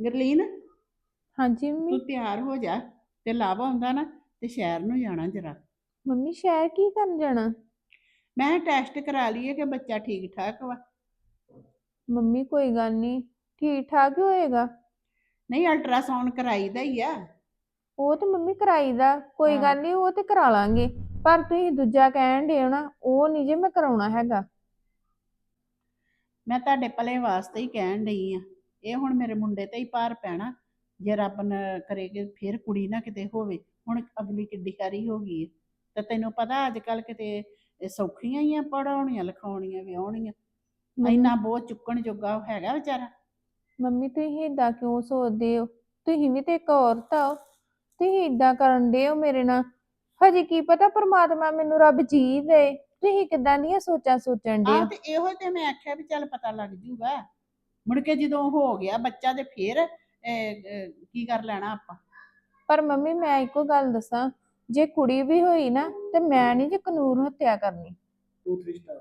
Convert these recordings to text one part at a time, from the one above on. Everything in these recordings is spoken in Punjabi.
ਗਰਲੀਨ ਹਾਂਜੀ ਮੰਮੀ। ਤੂੰ ਤਿਆਰ ਹੋ ਜਾ ਤੇ ਲਾਵਾ ਆਉਂਦਾ ਨਾ ਤੇ ਸ਼ਹਿਰ ਨੂੰ ਜਾਣਾ ਜਰਾ। ਮੰਮੀ ਸ਼ਹਿਰ ਕੀ ਕਰਨ ਜਾਣਾ? ਮੈਂ ਟੈਸਟ ਕਰਾ ਲਈਏ ਕਿ ਬੱਚਾ ਠੀਕ ਠਾਕ ਵਾ। ਮੰਮੀ ਕੋਈ ਗੱਲ ਨਹੀਂ ਠੀਕ ਠਾਕ ਹੀ ਹੋਏਗਾ। ਨਹੀਂ ਅਲਟਰਾਸਾਊਂਡ ਕਰਾਈਦਾ ਹੀ ਆ। ਉਹ ਤੇ ਮੰਮੀ ਕਰਾਈਦਾ। ਕੋਈ ਹਾਂ। ਗੱਲ ਨਹੀਂ ਉਹ ਤੇ ਕਰਾ ਲਾਂਗੇ। ਪਰ ਤੁਸੀਂ ਦੂਜਾ ਕਹਿਣ ਦੇ ਨਾ ਉਹ ਨਹੀਂ ਜੇ ਮੈਂ ਕਰਾਉਣਾ ਹੈਗਾ। ਮੈਂ ਤੁਹਾਡੇ ਭਲੇ ਵਾਸਤੇ ਹੀ ਕਹਿਣ ਡਈ ਆ। ਇਹ ਹੁਣ ਮੇਰੇ ਮੁੰਡੇ ਤੇ ਹੀ ਭਾਰ ਪੈਣਾ। ਜੇ ਰੱਬ ਨਾ ਕਰੇ ਕਿ ਫਿਰ ਕੁੜੀ ਨਾ ਕਿਤੇ ਹੋਵੇ ਹੁਣ ਅਗਲੀ ਕਿੱਡੀ ਕਾਰੀ ਹੋ ਗਈ ਹੈ ਤੇ ਤੈਨੂੰ ਪਤਾ ਅੱਜ ਕੱਲ ਕਿਤੇ ਸੌਖੀਆਂ ਹੀ ਆ ਪੜਾਉਣੀਆਂ ਲਿਖਾਉਣੀਆਂ ਵਿਆਹੁਣੀਆਂ। ਇੰਨਾ ਬਹੁਤ ਚੁੱਕਣ ਜੋਗਾ ਹੈਗਾ ਵਿਚਾਰਾ। ਮੰਮੀ ਤੁਸੀਂ ਏਦਾਂ ਕਿਉਂ ਸੋਚਦੇ ਹੋ? ਤੁਸੀਂ ਵੀ ਤੇ ਇੱਕ ਔਰਤ ਹੋ ਤੁਸੀਂ ਏਦਾਂ ਕਰਨ ਦੇ ਹੋ ਮੇਰੇ ਨਾਲ। ਹਜੇ ਕੀ ਪਤਾ ਪ੍ਰਮਾਤਮਾ ਮੈਨੂੰ ਰੱਬ ਜੀ ਦੇ ਤੁਸੀਂ ਕਿਦਾਂ ਦੀਆਂ ਸੋਚਾਂ ਸੋਚਣ ਦੇ ਆਹ ਤੇ ਇਹੋ ਤੇ ਮੈਂ ਆਖਿਆ ਵੀ ਚੱਲ ਪਤਾ ਲੱਗ ਜੂਗਾ। ਮੁੜ ਕੇ ਜਦੋਂ ਹੋ ਗਿਆ ਬੱਚਾ ਤੇ ਫਿਰ ਕੀ ਕਰ ਲੈਣਾ ਆਪਾਂ? ਪਰ ਮੰਮੀ ਮੈਂ ਇੱਕੋ ਗੱਲ ਦੱਸਾਂ ਜੇ ਕੁੜੀ ਵੀ ਹੋਈ ਨਾ ਤੇ ਮੈਂ ਨਹੀਂ ਜੇ ਕਾਨੂੰਨ ਹੱਤਿਆ ਕਰਨੀ। ਸਟਾਰ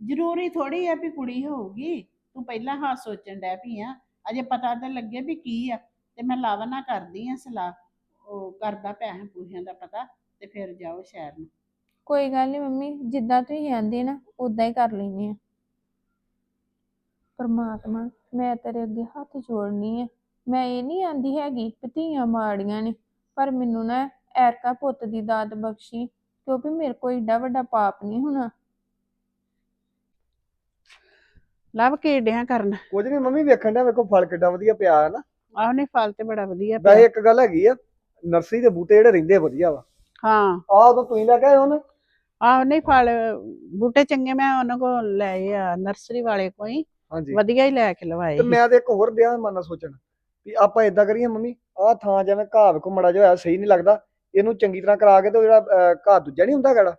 ਜ਼ਰੂਰੀ ਥੋੜੀ ਆ ਵੀ ਕੁੜੀ ਹੋਊਗੀ ਤੂੰ ਪਹਿਲਾਂ ਹਾਂ ਸੋਚਣ ਡੈ ਪਈ ਆ ਅਜੇ ਪਤਾ ਤਾਂ ਲੱਗੇ ਵੀ ਕੀ ਆ ਤੇ ਮੈਂ ਲਾਵਾ ਨਾ ਕਰਦੀ ਆ ਸਲਾਹ ਉਹ ਕਰਦਾ ਪੈਸੇ ਪੂਸਿਆਂ ਦਾ ਪਤਾ ਤੇ ਫਿਰ ਜਾਓ ਸ਼ਹਿਰ ਨੂੰ। ਕੋਈ ਗੱਲ ਨਹੀਂ ਮੰਮੀ ਜਿੱਦਾਂ ਤੁਸੀਂ ਆਂਦੇ ਨਾ ਉਦਾਂ ਹੀ ਕਰ ਲੈਨੇ ਆ। ਪਰਮਾਤਮਾ ਮੈਂ ਤੇਰੇ ਅੱਗੇ ਹੱਥ ਜੋੜਨੀ ਆ। ਮੈਂ ਇਹ ਨਹੀਂ ਆਂਦੀ ਹੈਗੀ ਕਿ ਧੀਆਂ ਮਾੜੀਆਂ ਨੇ ਪਰ ਮੈਨੂੰ ਨਾ ਐਰਕਾ ਪੁੱਤ ਦੀ ਦਾਤ ਬਖਸ਼ੀ ਕਿਉਂਕਿ ਮੇਰੇ ਕੋਲ ਏਡਾ ਵੱਡਾ ਪਾਪ ਨਹੀਂ ਹੋਣਾ। ਲਵ ਕੇ ਡਿਆਂ ਕਰਨ। ਕੁਝ ਨਹੀਂ ਮੰਮੀ ਵੇਖਣ ਦਾ ਵੇਖੋ ਫਲ ਕਿੱਡਾ ਵਧੀਆ ਪਿਆ ਹੈ ਨਾ। ਆਹ ਨੇ ਫਲ ਤੇ ਬੜਾ ਵਧੀਆ ਵੈਸੇ ਪਿਆ ਇੱਕ ਗੱਲ ਹੈਗੀ ਆ ਨਰਸਰੀ ਦੇ ਬੂਟੇ ਜਿਹੜੇ ਰਹਿੰਦੇ ਵਧੀਆ ਵਾ। ਹਾਂ। ਆਹ ਉਦੋਂ ਤੁਸੀਂ ਲੈ ਕੇ ਆਏ ਹੋ ਨਾ? ਆਹ ਨਹੀਂ ਫਲ ਬੂਟੇ ਚੰਗੇ ਮੈਂ ਉਹਨਾਂ ਕੋਲ ਲਏ ਆ ਨਰਸਰੀ ਵਾਲੇ ਕੋਈ ਹਾਂਜੀ। ਵਧੀਆ ਹੀ ਲੈ ਕੇ ਲਵਾਏ ਤੇ। ਮੈਂ ਤੇ ਇੱਕ ਹੋਰ ਡਿਆ ਮਨ ਸੋਚਣ ਵੀ ਆਪਾਂ ਇਦਾਂ ਕਰੀਏ ਮੰਮੀ ਆਹ ਥਾਂ ਜਿਵੇਂ ਘਾਹ ਵੇਖੋ ਮੜਾ ਜਿਹਾ ਹੋਇਆ ਸਹੀ ਨਹੀਂ ਲੱਗਦਾ ਇਹਨੂੰ ਚੰਗੀ ਤਰ੍ਹਾਂ ਕਰਾ ਕੇ ਤੇ ਉਹ ਜਿਹੜਾ ਘਾਹ ਦੂਜਾ ਨਹੀਂ ਹੁੰਦਾ ਗੜਾ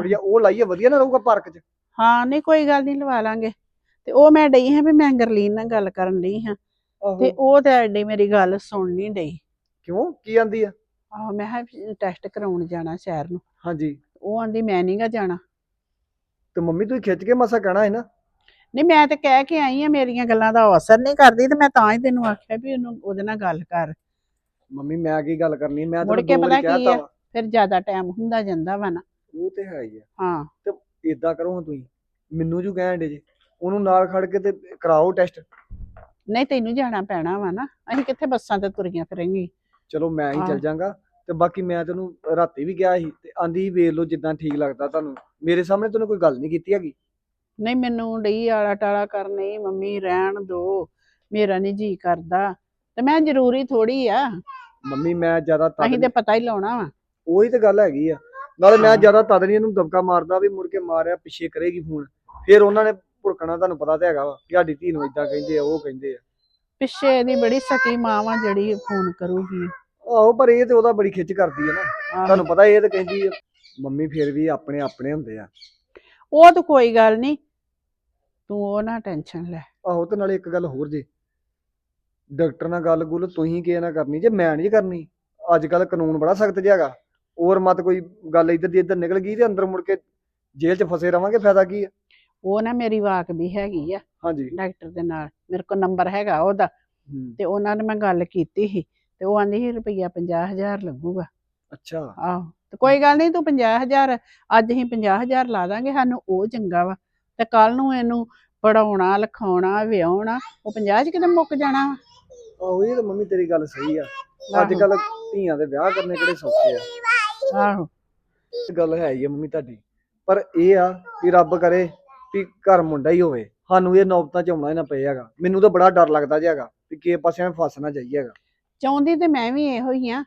ਜਿਹਾ, ਉਹ ਲਾਈਏ ਵਧੀਆ ਨਾ ਰਹੂਗਾ ਪਾਰਕ 'ਚ। ਹਾਂ ਨਹੀਂ ਕੋਈ ਗੱਲ ਨਹੀਂ ਲਵਾ ਲਾਂਗੇ। ਤੇ ਉਹ ਮੈਂ ਡਈ ਹਾਂ ਵੀ ਮੈਂ ਗਰਲੀਨ ਨਾਲ ਗੱਲ ਕਰਨ ਡਈ ਹਾਂ। ਤੇ ਉਹ ਤੇ ਐਡੀ ਮੇਰੀ ਗੱਲ ਸੁਣ ਨਹੀਂ ਡਈ। ਕਿਉਂ? ਕੀ ਆਂਦੀ ਆ? ਆਹੋ ਮੈਂ ਕਿਹਾ ਟੈਸਟ ਕਰਾਉਣ ਜਾਣਾ ਸ਼ਹਿਰ ਨੂੰ। ਹਾਂਜੀ। ਉਹ ਆਂਦੀ ਮੈਂ ਨਹੀਂਗਾ ਜਾਣਾ। ਤੇ ਮੰਮੀ ਤੁਸੀਂ ਖਿੱਚ ਕੇ ਮਸਾ ਕਹਿਣਾ ਹੈ ਨਾ ਨਹੀਂ ਮੈਂ ਤੇ ਕਹਿ ਕੇ ਆਈ ਆ ਮੇਰੀਆਂ ਗੱਲਾਂ ਦਾ ਉਹ ਅਸਰ ਨਹੀਂ ਕਰਦੀ ਤੇ ਮੈਂ ਤਾਂ ਹੀ ਤੈਨੂੰ ਆਖਿਆ ਵੀ ਉਹਨੂੰ ਉਹਦੇ ਨਾਲ ਗੱਲ ਕਰ। ਮੰਮੀ ਮੈਂ ਕੀ ਗੱਲ ਕਰਨੀ? ਮੈਂ ਮੁੜ ਕੇ ਪਤਾ ਕੀ ਆ? ਫਿਰ ਜ਼ਿਆਦਾ ਟਾਈਮ ਹੁੰਦਾ ਜਾਂਦਾ ਵਾ ਨਾ। ਉਹ ਤੇ ਹੈ ਹੀ ਆ। ਹਾਂ। ਇਦਾਂ ਕਰੋ ਹਾਂ ਤੁਸੀਂ। ਮੈਨੂੰ ਜੂ ਕਹਿਣ ਦੇ ਜੇ? ਉਹਨੂੰ ਨਾਲ ਖੜ ਕੇ ਤੇ ਕਰਾਓ ਟੈਸਟ। ਨਹੀਂ ਤੈਨੂੰ ਜਾਣਾ ਪੈਣਾ ਵਾ ਨਾ। ਅਸੀਂ ਕਿੱਥੇ ਬੱਸਾਂ ਤੇ ਤੁਰੀਆਂ ਫਿਰਾਂਗੇ? ਚਲੋ ਮੈਂ ਹੀ। ਚੱਲ ਜਾਗਾ। ਤੇ ਬਾਕੀ ਮੈਂ ਤੈਨੂੰ ਰਾਤੀ ਵੀ ਕਿਹਾ ਸੀ ਤੇ ਆਂਦੀ ਵੇਖ ਲਓ ਜਿੱਦਾਂ ਠੀਕ ਲੱਗਦਾ ਤੁਹਾਨੂੰ। ਮੇਰੇ ਸਾਹਮਣੇ ਤੈਨੂੰ ਕੋਈ ਗੱਲ ਨਹੀਂ ਕੀਤੀ ਹੈਗੀ। ਨਹੀਂ ਮੈਨੂੰ ਡਈ ਆਲਾ ਟਾਲਾ ਕਰਨੀ ਮੰਮੀ ਰਹਿਣ ਦੋ ਮੇਰਾ ਨਹੀਂ ਜੀ ਕਰਦਾ। ਤੇ ਮੈਂ ਜ਼ਰੂਰੀ ਥੋੜੀ ਆ। ਮੰਮੀ ਮੈਂ ਜ਼ਿਆਦਾ ਤਦ ਅਸੀਂ ਤੇ ਪਤਾ ਹੀ ਲਾਉਣਾ ਵਾ। ਉਹੀ ਤੇ ਗੱਲ ਹੈਗੀ ਆ। ਨਾਲੇ ਮੈਂ। ਜ਼ਿਆਦਾ ਤਦ ਨਹੀਂ ਇਹਨੂੰ ਦਬਕਾ ਮਾਰਦਾ ਵੀ ਮੁੜ ਕੇ ਮਾਰਿਆ ਪਿੱਛੇ ਕਰੇਗੀ ਫੋਨ। ਫਿਰ ਉਹਨਾਂ ਨੇ ਭੁੜਕਣਾ ਤੁਹਾਨੂੰ ਪਤਾ ਤੇ ਹੈਗਾ ਵਾ ਕਿ ਸਾਡੀ ਧੀ ਨੂੰ ਇਦਾਂ ਕਹਿੰਦੇ ਆ ਉਹ ਕਹਿੰਦੇ ਆ। ਪਿੱਛੇ ਇਹਦੀ ਬੜੀ ਸਕੀ ਮਾਂ ਵਾ ਜਿਹੜੀ ਫੋਨ ਕਰੂਗੀ। ਆਹੋ ਪਰ ਇਹ ਤੇ ਉਹਦਾ ਬੜੀ ਖਿੱਚ ਕਰਦੀ ਹੈ ਨਾ। ਆਹੋ। ਤੁਹਾਨੂੰ ਪਤਾ ਇਹ ਤੇ ਕਹਿੰਦੀ ਆ ਮੰਮੀ ਫਿਰ ਵੀ ਆਪਣੇ ਆਪਣੇ ਹੁੰਦੇ ਆ। ਉਹ ਤਾਂ ਕੋਈ ਗੱਲ ਨਹੀਂ। ਤੂੰ ਉਹ ਨਾ ਟੈਨਸ਼ਨ ਲੈ। ਆਹੋ ਤੇ ਨਾਲੇ ਇੱਕ ਗੱਲ ਹੋਰ ਜੇ। ਡਾਕਟਰ ਨਾਲ ਗੱਲ ਗੁੱਲ ਤੁਸੀਂ ਕਿਸੇ ਨਾਲ ਕਰਨੀ ਜੇ ਮੈਂ ਨਹੀਂ ਕਰਨੀ ਅੱਜ ਕੱਲ ਕਾਨੂੰਨ ਬੜਾ ਸਖਤ ਜਿਹਾ ਹੈਗਾ। ਔਰ ਮਤ ਕੋਈ ਗੱਲ ਇੱਧਰ ਦੀ ਇੱਧਰ ਨਿਕਲ ਗਈ ਤੇ ਅੰਦਰ ਮੁੜ ਕੇ ਜੇਲ੍ਹ 'ਚ ਫਸੇ ਰਵਾਂਗੇ ਫਾਇਦਾ ਕੀ ਆ? ਉਹ ਨਾ ਮੇਰੀ ਵਾਕ ਵੀ ਹੈਗੀ ਆ ਹਾਂਜੀ। ਡਾਕਟਰ ਦੇ ਨਾਲ ਮੇਰੇ ਕੋਲ ਨੰਬਰ ਹੈਗਾ ਉਹਦਾ। ਹੂੰ, ਤੇ ਉਹਨਾਂ ਨੇ ਮੈਂ ਗੱਲ ਕੀਤੀ ਸੀ ਤੇ ਉਹ ਆਂਦੀ ਸੀ ਰੁਪਈਆ 50000 ਲੱਗੂਗਾ। ਅੱਛਾ। ਆਹੋ ਤੇ ਕੋਈ ਗੱਲ ਨਹੀਂ ਤੂੰ 50000 ਅੱਜ ਅਸੀਂ 50000 ਲਾ ਦਾਂਗੇ ਸਾਨੂੰ ਉਹ ਚੰਗਾ ਵਾ। ਤੇ ਕੱਲ ਨੂੰ ਇਹਨੂੰ ਪੜਾਉਣਾ ਲਿਖਾਉਣਾ ਵਿਆਹੁਣਾ ਉਹ 50 ਚ ਕਿਤੇ ਮੁੱਕ ਜਾਣਾ ਵਾ। ਆਹੋ ਇਹ ਤਾਂ ਮੰਮੀ ਤੇਰੀ ਗੱਲ ਸਹੀ ਆ। ਅੱਜ। ਕੱਲ ਧੀਆਂ ਦੇ ਵਿਆਹ ਕਰਨੇ ਕਿਹੜੇ ਸੌਖੇ ਆ। ਆਹੋ। ਇਹ ਗੱਲ ਹੈ ਹੀ ਆ ਮੰਮੀ ਤੁਹਾਡੀ। ਪਰ ਇਹ ਆ ਕਿ ਰੱਬ ਕਰੇ ਵੀ ਘਰ ਮੁੰਡਾ ਹੀ ਹੋਵੇ। ਸਾਨੂੰ ਇਹ ਨੌਬਤਾਂ ਚ ਆਉਣਾ ਹੀ ਨਾ ਪਏ ਹੈਗਾ। ਮੈਨੂੰ ਤਾਂ ਬੜਾ ਡਰ ਲੱਗਦਾ ਜਿਹਾ ਹੈਗਾ ਵੀ ਕਿਸੇ ਪਾਸੇ ਐਵੇਂ ਫਸ ਨਾ ਜਾਈਏ ਹੈਗਾ। ਚਾਹੁੰਦੀ ਤੇ ਮੈਂ ਵੀ ਇਹੋ ਹੀ ਆ।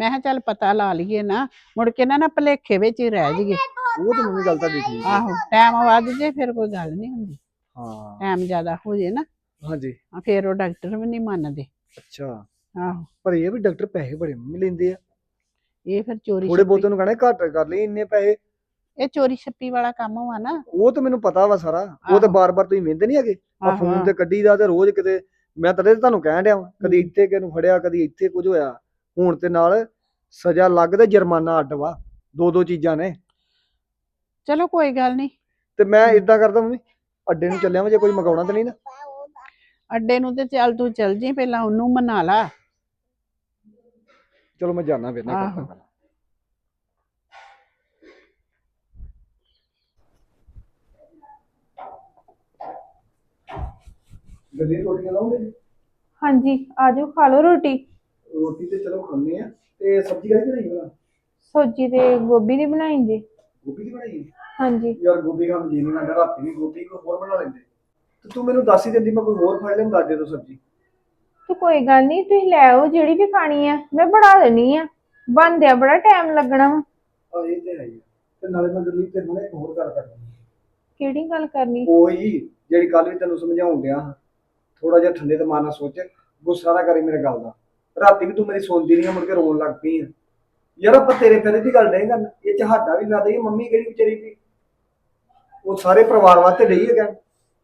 ਮੈਂ ਕਿਹਾ ਚੱਲ ਪਤਾ ਲਾ ਲਈਏ ਨਾ ਮੁੜ ਕੇ ਨਾ ਨਾ ਭਲੇਖੇ ਵਿੱਚ ਹੀ ਰਹਿ ਜਾਈਏ। ਉਹ ਤਾਂ ਮੰਮੀ ਗੱਲ ਹੈ ਆਹੋ ਟਾਈਮ ਵੱਧ ਜੇ ਫਿਰ ਕੋਈ ਗੱਲ ਨਹੀਂ ਹੁੰਦੀ। ਹਾਂ। ਟਾਈਮ ਜ਼ਿਆਦਾ ਹੋ ਜੇ ਨਾ ਹਾਂਜੀ। ਆ ਫਿਰ ਉਹ ਡਾਕਟਰ ਵੀ ਨਹੀਂ ਮੰਨਦੇ। ਅੱਛਾ। ਆਹੋ। ਪਰ ਇਹ ਵੀ ਡਾਕਟਰ ਪੈਸੇ ਬੜੇ ਮੰਮੀ ਲੈਂਦੇ ਆ। ਇਹ ਫਿਰ ਚੋਰੀ ਥੋੜੇ ਬਹੁਤੇ ਨੂੰ ਕਹਣਾ ਘੱਟ ਕਰ ਲਈ ਇੰਨੇ ਪੈਸੇ। ਇਹ ਚੋਰੀ ਛੱਪੀ ਵਾਲਾ ਕੰਮ ਵਾ ਨਾ। ਉਹ ਤਾਂ ਮੈਨੂੰ ਪਤਾ ਵਾ ਸਾਰਾ। ਉਹ ਤਾਂ ਆਹੋ। ਬਾਰ-ਬਾਰ ਤੁਸੀਂ ਵੇਂਦੇ ਨਹੀਂ ਹੈਗੇ। ਆ ਆਹੋ, ਫੋਨ। ਤੇ ਕੱਢੀ ਦਾ ਤੇ ਰੋਜ਼ ਕਿਤੇ ਮੈਂ ਤਦੇ ਤੇ ਤੁਹਾਨੂੰ ਕਹਿਣ ਡਿਆ ਵਾਂ। ਕਦੀ ਹੂੰ। ਇੱਥੇ ਕਿਸ ਨੂੰ ਫੜਿਆ ਕਦੀ ਇੱਥੇ ਕੁਝ ਹੋਇਆ। ਹੁਣ ਤੇ ਨਾਲ ਸਜ਼ਾ ਲੱਗ ਤੇ ਜੁਰਮਾਨਾ ਅੱਡ ਵਾ ਦੋ ਦੋ ਚੀਜ਼ਾਂ ਨੇ। ਚਲੋ ਕੋਈ ਗੱਲ ਨਹੀਂ। ਤੇ ਮੈਂ ਇਦਾਂ ਕਰਦਾ ਮੰਮੀ ਅੱਡੇ ਨੂੰ ਚੱਲਿਆ ਵਾਂ ਜੇ ਕੋਈ ਮਗਾਉਣਾ ਤੇ ਨਹੀਂ ਨਾ। ਅੱਡੇ ਨੂੰ ਤੇ ਚੱਲ ਤੂੰ ਚੱਲ ਜੀ ਪਹਿਲਾਂ ਉਹਨੂੰ ਮਨਾ ਲਾ। ਚਲੋ ਮੈਂ ਜਾਣਾ ਫਿਰ ਨਾ ਆਹੋ। ਕਰਦਾ ਗੱਲ। ਗੱਡੀ ਰੋਟੀਆਂ ਲਾਉਂਗੇ ਹਾਂਜੀ ਆਜੋ ਖਾ ਲਓ ਰੋਟੀ। ਰੋਟੀ ਤੇ ਚਲੋ ਖਾਂਦੇ ਆ। ਤੇ ਸਬਜ਼ੀ ਕਾਹਦੀ ਬਣਾਈ ਬਣਾ ਸੋਜੀ ਤੇ ਗੋਭੀ ਦੀ ਬਣਾਈ ਜੀ। ਗੋਭੀ ਦੀ ਬਣਾਈ? ਹਾਂਜੀ। ਯਾਰ ਗੋਭੀ ਖਾਣ ਜੀ ਨਹੀਂ ਕਰਦਾ ਰਾਤੀ ਵੀ ਗੋਭੀ ਕੋਈ ਹੋਰ ਬਣਾ ਲੈਂਦੇ। ਤੇ ਤੂੰ ਮੈਨੂੰ ਦੱਸ ਹੀ ਦਿੰਦੀ ਮੈਂ ਕੋਈ ਹੋਰ ਫੜ ਲੈਂਦਾ ਅੱਡੇ ਤੋਂ ਸਬਜ਼ੀ। ਤੇ ਕੋਈ ਗੱਲ ਨਹੀਂ ਤੁਸੀਂ ਲੈ ਆਓ ਜਿਹੜੀ ਵੀ ਖਾਣੀ ਆ ਮੈਂ ਬਣਾ ਦੇਣੀ ਆ। ਬਣਦਿਆ ਬੜਾ ਟਾਈਮ ਲੱਗਣਾ ਵਾ। ਆ ਇਹ ਤੇ ਹੈ ਹੀ ਆ। ਤੇ ਨਾਲੇ ਮੈਂ ਗੱਲੀ ਤੈਨੂੰ ਨਾ ਇੱਕ ਹੋਰ ਗੱਲ ਕਰਨੀ ਕਿਹੜੀ ਗੱਲ ਕਰਨੀ? ਉਹੀ ਜਿਹੜੀ ਕੱਲ ਵੀ ਤੈਨੂੰ ਸਮਝਾਉਣ ਡਿਆ ਥੋੜਾ ਜਿਹਾ ਠੰਡੇ ਦਿਮਾਗ ਨਾਲ ਸੋਚ ਗੁੱਸਾ ਨਾ ਕਰੀ ਮੇਰੇ ਗੱਲ ਦਾ। ਰਾਤੀ ਵੀ ਤੂੰ ਮੇਰੀ ਸੁਣਦੀ ਨਹੀਂ ਮੁੜ ਕੇ ਰੋਣ ਲੱਗ ਪਈ ਆ। ਯਾਰ ਆਪਾਂ ਤੇਰੇ ਫੇਰੇ ਦੀ ਗੱਲ ਨਹੀਂ ਕਰਨ ਇਹ ਚ ਸਾਡਾ ਵੀ ਨਾ ਦੇ ਮੰਮੀ ਕਿਹੜੀ ਵਿਚਾਰੀ ਵੀ ਉਹ ਸਾਰੇ ਪਰਿਵਾਰ ਵਾਸਤੇ ਡਈ ਹੈ ਕਹਿਣ।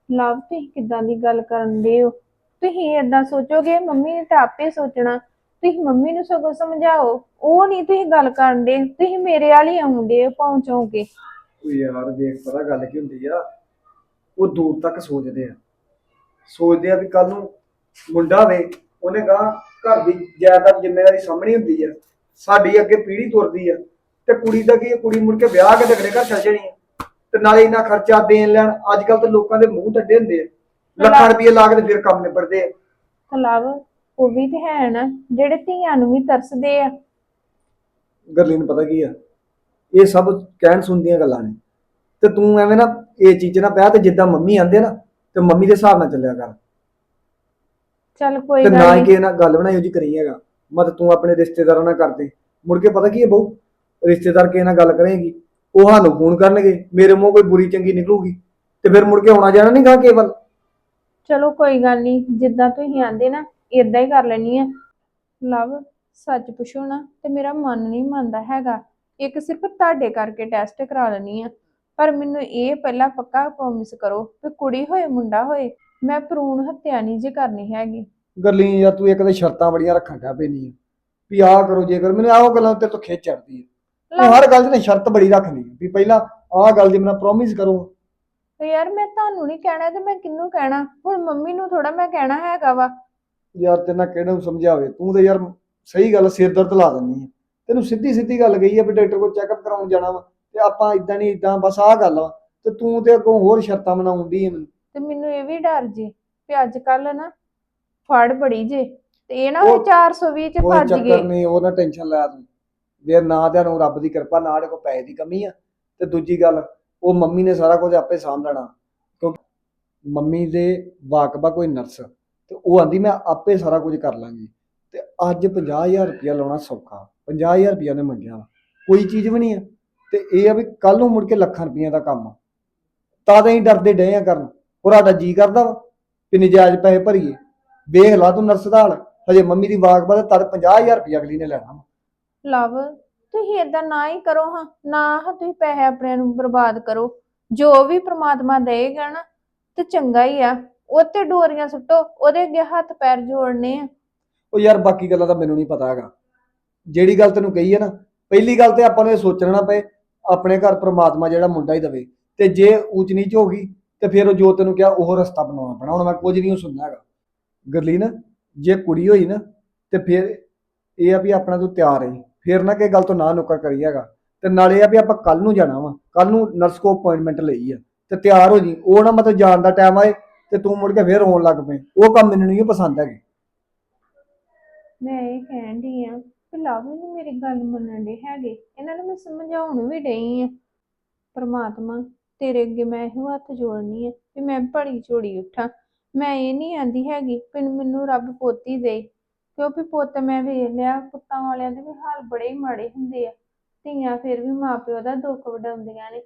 ਲਵ ਤੁਸੀਂ ਕਿੱਦਾਂ ਦੀ ਗੱਲ ਕਰਨ ਦੇ ਹੋ? ਤੁਸੀਂ ਏਦਾਂ ਸੋਚੋਗੇ ਮੰਮੀ ਨੇ ਤਾਂ ਆਪੇ ਸੋਚਣਾ। ਤੁਸੀਂ ਮੰਮੀ ਨੂੰ ਸਗੋਂ ਸਮਝਾਓ। ਉਹ ਨਹੀਂ ਤੁਸੀਂ ਗੱਲ ਕਰਨ ਦੇ। ਤੁਸੀਂ ਮੇਰੇ ਵਾਲੀ ਆਉਂਦੇ ਪਹੁੰਚੋਗੇ ਉਹ ਯਾਰ ਦੇਖ ਪਤਾ ਗੱਲ ਕੀ ਹੁੰਦੀ ਆ? ਉਹ ਦੂਰ ਤੱਕ ਸੋਚਦੇ ਆ। ਸੋਚਦੇ ਆ ਵੀ ਕੱਲ ਨੂੰ ਮੁੰਡਾ ਵੇ ਉਹਨੇ ਕਹਾ ਘਰ ਦੀ ਜਾਇਦਾਦ ਜ਼ਿੰਮੇਵਾਰੀ ਸਾਹਮਣੇ ਹੁੰਦੀ ਆ। ਸਾਡੀ ਅੱਗੇ ਪੀੜ੍ਹੀ ਤੁਰਦੀ ਆ। ਤੇ ਕੁੜੀ ਦਾ ਕੀ ਆ, ਕੁੜੀ ਮੁੜ ਕੇ ਵਿਆਹ ਕੇ ਅਗਲੇ ਘਰ ਚਲ ਜਾਣੀ ਆ। ਤੇ ਨਾਲੇ ਇੰਨਾ ਖਰਚਾ ਦੇਣ ਲੈਣ ਅੱਜ ਕੱਲ ਤਾਂ ਲੋਕਾਂ ਦੇ ਮੂੰਹ ਟੱਡੇ ਹੁੰਦੇ ਆ। ਲੱਖਾਂ ਰੁਪਏ ਲਾ ਕੇ ਤੇ ਫਿਰ ਕੰਮ ਨਿਬੜਦੇ ਆ। ਤਾਂ ਲਵ ਉਹ ਵੀ ਤੇ ਹੈ ਨਾ ਜਿਹੜੇ ਧੀਆਂ ਨੂੰ ਵੀ ਤਰਸਦੇ ਆ। ਗਰਲੀ ਨੂੰ ਪਤਾ ਕੀ ਆ? ਇਹ ਸਭ ਕਹਿਣ ਸੁਣਦੀਆਂ ਗੱਲਾਂ ਨੇ। ਤੇ ਤੂੰ ਐਵੇਂ ਨਾ ਇਹ ਚੀਜ਼ ਨਾ ਪਿਆ ਤੇ ਜਿੱਦਾਂ ਮੰਮੀ ਆਂਦੇ ਨਾ ਤੇ ਮੰਮੀ ਦੇ ਹਿਸਾਬ ਨਾਲ ਚੱਲਿਆ ਕਰ। ਚੱਲ ਕੋਈ ਤੇ ਗੱਲ ਨਾ ਹੀ ਨਹੀਂ ਕਿਸੇ ਨਾਲ ਗੱਲ ਬਣਾਈ ਉਹਦੀ ਕਰੀ ਹੈਗਾ। ਮਤ ਤੂੰ ਆਪਣੇ ਰਿਸ਼ਤੇਦਾਰਾਂ ਨਾਲ ਕਰਦੇ। ਮੁੜ ਕੇ ਪਤਾ ਕੀ ਹੈ ਬਹੂ? ਰਿਸ਼ਤੇਦਾਰ ਕਿਸੇ ਨਾਲ ਗੱਲ ਕਰੇਗੀ। ਉਹ ਸਾਨੂੰ ਫੋਨ ਕਰਨਗੇ। ਮੇਰੇ ਮੂੰਹ ਕੋਈ ਬੁਰੀ ਚੰਗੀ ਨਿਕਲੂਗੀ। ਤੇ ਫਿਰ ਮੁੜ ਕੇ ਆਉਣਾ ਜਾਣਾ ਨਹੀਂ ਗਾ ਕੇਵਲ। ਚਲੋ ਕੋਈ ਗੱਲ ਨਹੀਂ ਜਿੱਦਾਂ ਤੁਸੀਂ ਆਂਦੇ ਨਾ ਇਦਾਂ ਹੀ ਕਰ ਲੈਣੀ ਆ। ਲਵ ਸੱਚ ਪੁੱਛੋ ਨਾ ਤੇ ਮੇਰਾ ਮਨ ਨਹੀਂ ਮੰਨਦਾ ਹੈਗਾ। ਇੱਕ ਸਿਰਫ ਤੁਹਾਡੇ ਕਰਕੇ ਟੈਸਟ ਕਰਾ ਲੈਣੀ ਆ। ਪਰ ਮੈਨੂੰ ਇਹ ਪਹਿਲਾਂ ਪੱਕਾ ਪ੍ਰੋਮਿਸ ਕਰੋ ਕਿ ਕੁੜੀ ਹੋਏ ਮੁੰਡਾ ਹੋਏ ਮੈਂ ਭਰੂਣ ਹੱਤਿਆ ਨਹੀਂ ਜੇ ਕਰਨੀ ਹੈਗੀ। ਗੱਲੀ ਯਾਰ ਤੂੰ ਇੱਕ ਤਾਂ ਸ਼ਰਤਾਂ ਬੜੀਆਂ ਰੱਖਣ ਡਿਆ ਪੈਣੀ ਵੀ ਆਹ ਕਰੋ ਜੇ ਕਰ ਮੈਨੂੰ ਆਹ ਗੱਲਾਂ ਤੇ ਤੂੰ ਖਿੱਚ ਚੜਦੀ ਹੈ ਤੂੰ ਹਰ ਗੱਲ 'ਚ ਨਾ ਸ਼ਰਤ ਬੜੀ ਰੱਖਣੀ ਵੀ ਪਹਿਲਾਂ ਆਹ ਗੱਲ ਦੀ ਮੈਨੂੰ ਪ੍ਰੋਮਿਸ ਕਰੋ। ਤੇ ਯਾਰ ਮੈਂ ਤੁਹਾਨੂੰ ਨਹੀਂ ਕਹਿਣਾ ਤੇ ਮੈਂ ਕਿਹਨੂੰ ਕਹਿਣਾ? ਹੁਣ ਮੰਮੀ ਨੂੰ ਥੋੜਾ ਮੈਂ ਕਹਿਣਾ ਹੈਗਾ ਵਾ। ਯਾਰ ਤੇ ਨਾ ਕਿਹੜਾ ਨੂੰ ਸਮਝਾਵੇ? ਤੂੰ ਤੇ ਯਾਰ ਸਹੀ ਗੱਲ ਸਿਰ ਦਰਦ ਲਾ ਦਿੰਦੀ ਹੈ ਤੈਨੂੰ ਸਿੱਧੀ ਸਿੱਧੀ ਗੱਲ ਗਈ ਹੈ ਵੀ ਡਾਕਟਰ ਕੋਲ ਚੈੱਕਅਪ ਕਰਾਉਣ ਜਾਣਾ ਵਾ। ਤੇ ਆਪਾਂ ਇਦਾਂ ਨਹੀਂ ਇਦਾਂ ਬਸ ਆਹ ਗੱਲ ਵਾ। ਤੇ ਤੂੰ ਤੇ ਅੱਗੋਂ ਹੋਰ ਸ਼ਰਤਾਂ ਬਣਾਉਂਦੀ ਹੈ ਮੈਨੂੰ। ਤੇ ਮੈਨੂੰ ਇਹ ਵੀ ਡਰ ਜੇ ਵੀ ਅੱਜ ਕੱਲ ਨਾ ਫੜ ਬੜੀ ਜੇ ਤੇ ਇਹ ਨਾ ਉਹ- 420 ਚ ਕੋਈ ਭੱਜ ਚੱਕਰ ਗਏ। ਨਹੀਂ ਉਹ ਨਾ ਟੈਨਸ਼ਨ ਲੈ ਤੂੰ। ਜੇ ਨਾ ਤੇ ਨੂੰ ਰੱਬ ਦੀ ਕਿਰਪਾ ਨਾ ਕੋਲ ਪੈਸੇ ਦੀ ਕਮੀ ਆ। ਤੇ ਦੂਜੀ ਗੱਲ ਉਹ ਮੰਮੀ ਨੇ ਸਾਰਾ ਕੁਝ ਆਪੇ ਸਾਂਭ ਲੈਣਾ। ਕਿਉਂਕਿ ਮੰਮੀ ਦੇ ਵਾਕਬਾ ਕੋਈ ਨਰਸ ਤੇ ਉਹ ਆਂਦੀ ਮੈਂ ਆਪੇ ਸਾਰਾ ਕੁਝ ਕਰ ਲਾਂਗੀ। ਤੇ ਅੱਜ 50000 ਰੁਪਇਆ ਲਾਉਣਾ ਸੌਖਾ। 50000 ਰੁਪਇਆ ਨੇ ਮੰਗਿਆ ਕੋਈ ਚੀਜ਼ ਵੀ ਨਹੀਂ ਆ। ਤੇ ਇਹ ਆ ਵੀ ਕੱਲ ਨੂੰ ਮੁੜ ਕੇ ਲੱਖਾਂ ਰੁਪਈਆ ਦਾ ਕੰਮ ਆ। ਤਾਂ ਤਾਂ ਅਸੀਂ ਡਰਦੇ ਡਏ ਆ ਕਰਨ। ਹੋਰ ਸਾਡਾ ਜੀ ਕਰਦਾ ਵਾ ਕਿ ਨਜਾਇਜ਼ ਪੈਸੇ ਭਰੀਏ। ਵੇਖ ਲਾ ਤੂੰ ਨਰਸ ਦਾ ਹਾਲ ਹਜੇ ਮੰਮੀ ਦੀ ਵਾਕਬਾ ਤੇ ਤਦ 50000 ਰੁਪਇਆ ਅਗਲੀ ਨੇ ਲੈਣਾ ਵਾ। ਲਵ ਤੁਸੀਂ ਏਦਾਂ ਨਾ ਹੀ ਕਰੋ ਹਾਂ ਨਾ ਹਾਂ ਤੁਸੀਂ ਪੈਸੇ ਆਪਣੇ ਨੂੰ ਬਰਬਾਦ ਕਰੋ। ਜੋ ਵੀ ਪ੍ਰਮਾਤਮਾ ਦੇਗਾ ਨਾ ਤੇ ਚੰਗਾ ਹੀ ਆ। ਉਹ ਤੇ ਡੋਰੀਆਂ ਸੁੱਟੋ ਉਹਦੇ ਅੱਗੇ ਹੱਥ ਪੈਰ ਜੋੜਨੇ ਆ। ਉਹ ਯਾਰ ਬਾਕੀ ਗੱਲਾਂ ਤਾਂ ਮੈਨੂੰ ਨਹੀਂ ਪਤਾ ਹੈਗਾ। ਜਿਹੜੀ ਗੱਲ ਤੈਨੂੰ ਕਹੀ ਹੈ ਨਾ ਪਹਿਲੀ ਗੱਲ ਤੇ ਆਪਾਂ ਨੂੰ ਇਹ ਸੋਚਣਾ ਨਾ ਪਏ ਆਪਣੇ ਘਰ ਪ੍ਰਮਾਤਮਾ ਜਿਹੜਾ ਮੁੰਡਾ ਹੀ ਦਵੇ। ਤੇ ਜੇ ਊਚ ਨੀਚ ਹੋ ਗਈ ਤੇ ਫਿਰ ਉਹ ਜੋ ਤੈਨੂੰ ਕਿਹਾ, ਉਹ ਰਸਤਾ ਬਣਾਉਣਾ ਪੈਣਾ ਹੁਣ ਮੈਂ ਕੁਝ ਨਹੀਂ ਸੁਣਨਾ ਹੈਗਾ। ਗਰਲੀ ਜੇ ਕੁੜੀ ਹੋਈ ਨਾ, ਤੇ ਫਿਰ ਇਹ ਆ ਵੀ ਆਪਣਾ ਤੂੰ ਤਿਆਰ ਹੈ ਫਿਰ ਨਾ ਕਿ ਗੱਲ ਤੋਂ ਨਾ ਨੁੱਕਰ ਕਰੀ ਹੈਗਾ। ਤੇ ਨਾਲੇ ਆ ਵੀ ਆਪਾਂ ਕੱਲ ਨੂੰ ਜਾਣਾ ਵਾ। ਕੱਲ ਨੂੰ ਨਰਸ ਕੋ ਅਪਾਇੰਟਮੈਂਟ ਲਈ ਆ। ਤੇ ਤਿਆਰ ਹੋ ਜੀ। ਉਹ ਨਾ ਮਤਲਬ ਜਾਣ ਦਾ ਟਾਈਮ ਆਏ ਤੇ ਤੂੰ ਮੁੜ ਕੇ ਫਿਰ ਰੋਣ ਲੱਗ ਪਏ। ਉਹ ਕੰਮ ਮੈਨੂੰ ਨਹੀਂ ਪਸੰਦ ਹੈਗੇ। ਮੈਂ ਇਹ ਕਹਿਣ ਡਈ ਆ ਕਿ ਲਵ ਨੂੰ ਮੇਰੀ ਗੱਲ ਮੰਨਣ ਦੇ ਹੈਗੇ। ਇਹਨਾਂ ਨੂੰ ਮੈਂ ਸਮਝਾਉਣ ਵੀ ਡਈ ਆ। ਪਰਮਾਤਮਾ ਤੇਰੇ ਅੱਗੇ ਮੈਂ ਇਹੋ ਹੱਥ ਜੋੜਨੀ ਆ ਵੀ ਮੈਂ ਭਲੀ ਝੋੜੀ ਉੱਠਾਂ। ਮੈਂ ਇਹ ਨਹੀਂ ਆਂਦੀ ਹੈਗੀ ਕਿ ਮੈਨੂੰ ਰੱਬ ਪੋਤੀ ਦੇ। ਕਿਉਂਕਿ ਪੁੱਤ ਮੈਂ ਵੇਖ ਲਿਆ, ਪੁੱਤਾਂ ਵਾਲਿਆਂ ਦੇ ਵੀ ਹਾਲ ਬੜੇ ਹੀ ਮਾੜੇ ਹੁੰਦੇ ਆ। ਧੀਆਂ ਫਿਰ ਵੀ ਮਾਪਿਓ ਦਾ ਦੁੱਖ ਵਡਾਉਂਦੀਆਂ ਨੇ।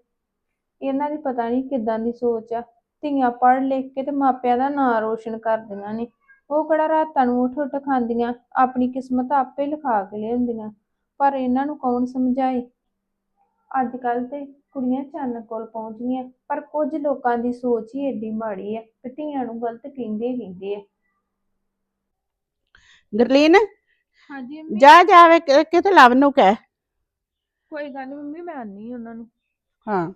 ਇਹਨਾਂ ਦੀ ਪਤਾ ਨਹੀਂ ਕਿੱਦਾਂ ਦੀ ਸੋਚ ਆ। ਧੀਆਂ ਪੜ੍ਹ ਲਿਖ ਕੇ ਤੇ ਮਾਪਿਆਂ ਦਾ ਨਾਂ ਰੋਸ਼ਨ ਕਰਦੀਆਂ ਨੇ। ਉਹ ਕਿਹੜਾ ਰਾਤਾਂ ਨੂੰ ਉੱਠ ਉੱਠ ਖਾਂਦੀਆਂ, ਆਪਣੀ ਕਿਸਮਤ ਆਪੇ ਲਿਖਾ ਕੇ ਲਿਆਉਂਦੀਆਂ। ਪਰ ਇਹਨਾਂ ਨੂੰ ਕੌਣ ਸਮਝਾਏ? ਅੱਜ ਕੱਲ ਤੇ ਕੁੜੀਆਂ ਚੰਨ ਕੋਲ ਪਹੁੰਚ ਗਈਆਂ ਪਰ ਕੁਝ ਲੋਕਾਂ ਦੀ ਸੋਚ ਹੀ ਏਡੀ ਮਾੜੀ ਆ ਕਿ ਧੀਆਂ ਨੂੰ ਗਲਤ ਕਹਿੰਦੇ ਹੀ ਕਹਿੰਦੇ ਆ। ਗਰਲੀਨ ਹਾਂਜੀ ਜਾ ਜਾਵੇ ਕਿਤੇ ਲਵ ਨੂੰ ਕਹਿ? ਕੋਈ ਗੱਲ ਨਹੀਂ ਮੰਮੀ ਮੈਂ ਆਨੀ ਉਹਨਾਂ ਨੂੰ। ਹਾਂ।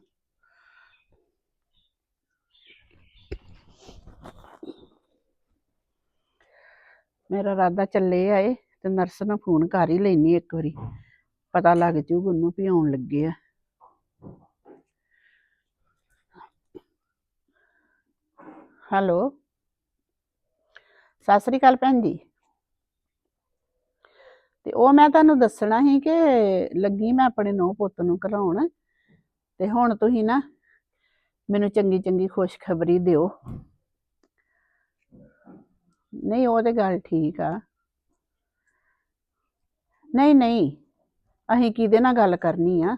ਮੇਰਾ ਰਾਦਾ ਚੱਲੇ ਆਏ ਤੇ ਨਰਸ ਨੂੰ ਫੋਨ ਕਰ ਹੀ ਲੈਣੀ ਇੱਕ ਵਾਰੀ। ਪਤਾ ਲੱਗ ਜੂਗਾ ਉਹਨੂੰ ਵੀ ਆਉਣ ਲੱਗੇ ਆ। ਹੈਲੋ। ਸਤਿ ਸ੍ਰੀ ਅਕਾਲ ਭੈਣ ਜੀ। ਤੇ ਉਹ ਮੈਂ ਤੁਹਾਨੂੰ ਦੱਸਣਾ ਸੀ ਕਿ ਲੱਗੀ ਮੈਂ ਆਪਣੇ ਨੂੰਹ ਪੁੱਤ ਨੂੰ ਘਲਾਉਣ। ਤੇ ਹੁਣ ਤੁਸੀਂ ਨਾ ਮੈਨੂੰ ਚੰਗੀ ਚੰਗੀ ਖੁਸ਼ਖਬਰੀ ਦਿਓ। ਨਹੀਂ, ਉਹ ਤੇ ਗੱਲ ਠੀਕ ਆ। ਨਹੀਂ ਨਹੀਂ, ਅਸੀਂ ਕਿਹਦੇ ਨਾਲ ਗੱਲ ਕਰਨੀ ਆ?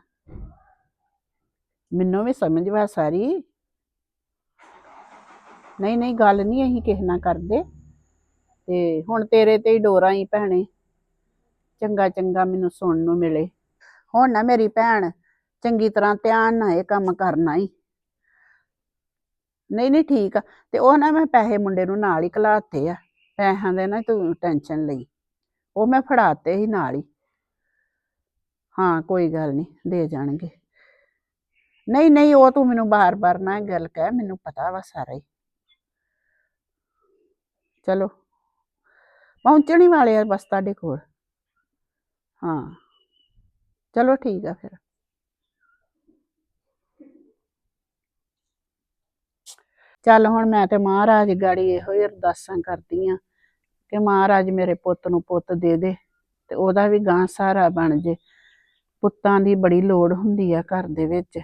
ਮੈਨੂੰ ਵੀ ਸਮਝ ਵਾ ਸਾਰੀ। ਨਹੀਂ ਨਹੀਂ, ਗੱਲ ਨਹੀਂ ਅਸੀਂ ਕਿਸੇ ਨਾਲ ਕਰਦੇ। ਤੇ ਹੁਣ ਤੇਰੇ ਤੇ ਹੀ ਡੋਰਾਂ ਹੀ ਭੈਣੇ। ਚੰਗਾ ਚੰਗਾ ਮੈਨੂੰ ਸੁਣਨ ਨੂੰ ਮਿਲੇ। ਹੁਣ ਨਾ ਮੇਰੀ ਭੈਣ ਚੰਗੀ ਤਰ੍ਹਾਂ ਧਿਆਨ ਨਾਲ ਇਹ ਕੰਮ ਕਰਨਾ ਹੀ ਨਹੀਂ ਨਹੀਂ, ਠੀਕ ਆ। ਤੇ ਉਹ ਨਾ ਮੈਂ ਪੈਸੇ ਮੁੰਡੇ ਨੂੰ ਨਾਲ ਹੀ ਘਲਾਤੇ ਆ। ਪੈਸਿਆਂ ਦੇ ਨਾ ਤੂੰ ਟੈਨਸ਼ਨ ਲਈ। ਉਹ ਮੈਂ ਫੜਾਤੇ ਸੀ ਨਾਲ ਹੀ। ਹਾਂ, ਕੋਈ ਗੱਲ ਨਹੀਂ, ਦੇ ਜਾਣਗੇ। ਨਹੀਂ ਨਹੀਂ, ਉਹ ਤੂੰ ਮੈਨੂੰ ਬਾਰ-ਬਾਰ ਨਾ ਇਹ ਗੱਲ ਕਹਿ। ਮੈਨੂੰ ਪਤਾ ਵਾ ਸਾਰਾ ਹੀ ਚਲੋ। ਪਹੁੰਚਣ ਵਾਲੇ ਆ ਬਸ ਤੁਹਾਡੇ ਕੋਲ। ਹਾਂ। ਚਲੋ ਠੀਕ ਆ ਫਿਰ। ਚੱਲ ਹੁਣ ਮੈਂ ਤੇ ਮਹਾਰਾਜ ਗਾੜੀ ਇਹੋ ਹੀ ਅਰਦਾਸਾਂ ਕਰਦੀ ਆ ਕਿ ਮਹਾਰਾਜ ਮੇਰੇ ਪੁੱਤ ਨੂੰ ਪੁੱਤ ਦੇ ਦੇ ਤੇ ਉਹਦਾ ਵੀ ਗਾਂ ਸਹਾਰਾ ਬਣ ਜੇ। ਪੁੱਤਾਂ ਦੀ ਬੜੀ ਲੋੜ ਹੁੰਦੀ ਆ ਘਰ ਦੇ ਵਿੱਚ।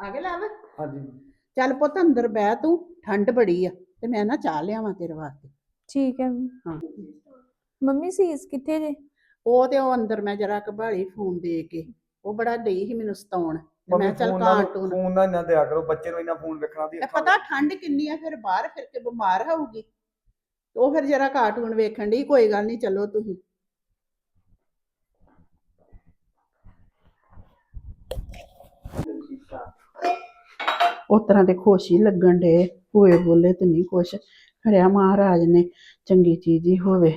ਆ ਲਵ? ਹਾਂਜੀ। ਚੱਲ ਪੁੱਤ ਅੰਦਰ ਬਹਿ ਤੂੰ ਠੰਡ ਬੜੀ ਆ ਤੇ ਮੈਂ ਨਾ ਚਾਹ ਲਿਆਵਾਂ ਤੇਰੇ ਵਾਸਤੇ। ਠੀਕ ਹੈ। ਹਾਂ। ਮੰਮੀ ਸੀਸ ਕਿੱਥੇ ਜੇ? ਉਹ ਤੇ ਉਹ ਅੰਦਰ ਮੈਂ ਜਰਾ ਕਬਾਲੀ ਫੋਨ ਦੇ ਕੇ ਉਹ ਬੜਾ ਡਈ ਸੀ ਮੈਨੂੰ ਸਤਾਉਣ। ਤੇ ਮੈਂ ਚੱਲ ਕਾਰਟੂਨ ਫੋਨ ਨਾ ਨਾ ਦਿਆ ਕਰੋ ਬੱਚੇ ਨੂੰ ਇੰਨਾ ਫੋਨ ਵੇਖਣਾ ਦੀ ਪਤਾ ਠੰਡ ਕਿੰਨੀ ਆ ਫਿਰ ਬਾਹਰ ਫਿਰ ਕੇ ਬਿਮਾਰ ਹੋਊਗੀ। ਉਹ ਫਿਰ ਜਰਾ ਕਾਰਟੂਨ ਵੇਖਣ ਦੀ ਕੋਈ ਗੱਲ ਨਹੀਂ ਚਲੋ ਤੁਸੀਂ। ਉਸ ਤਰ੍ਹਾਂ ਤੇ ਖੁਸ਼ ਹੀ ਲੱਗਣ ਡੇ ਹੋਏ ਬੋਲੇ ਤੇ ਨਹੀਂ ਕੁਛ ਹਰਿਆ ਮਹਾਰਾਜ ਨੇ, ਚੰਗੀ ਚੀਜ਼ ਹੀ ਹੋਵੇ।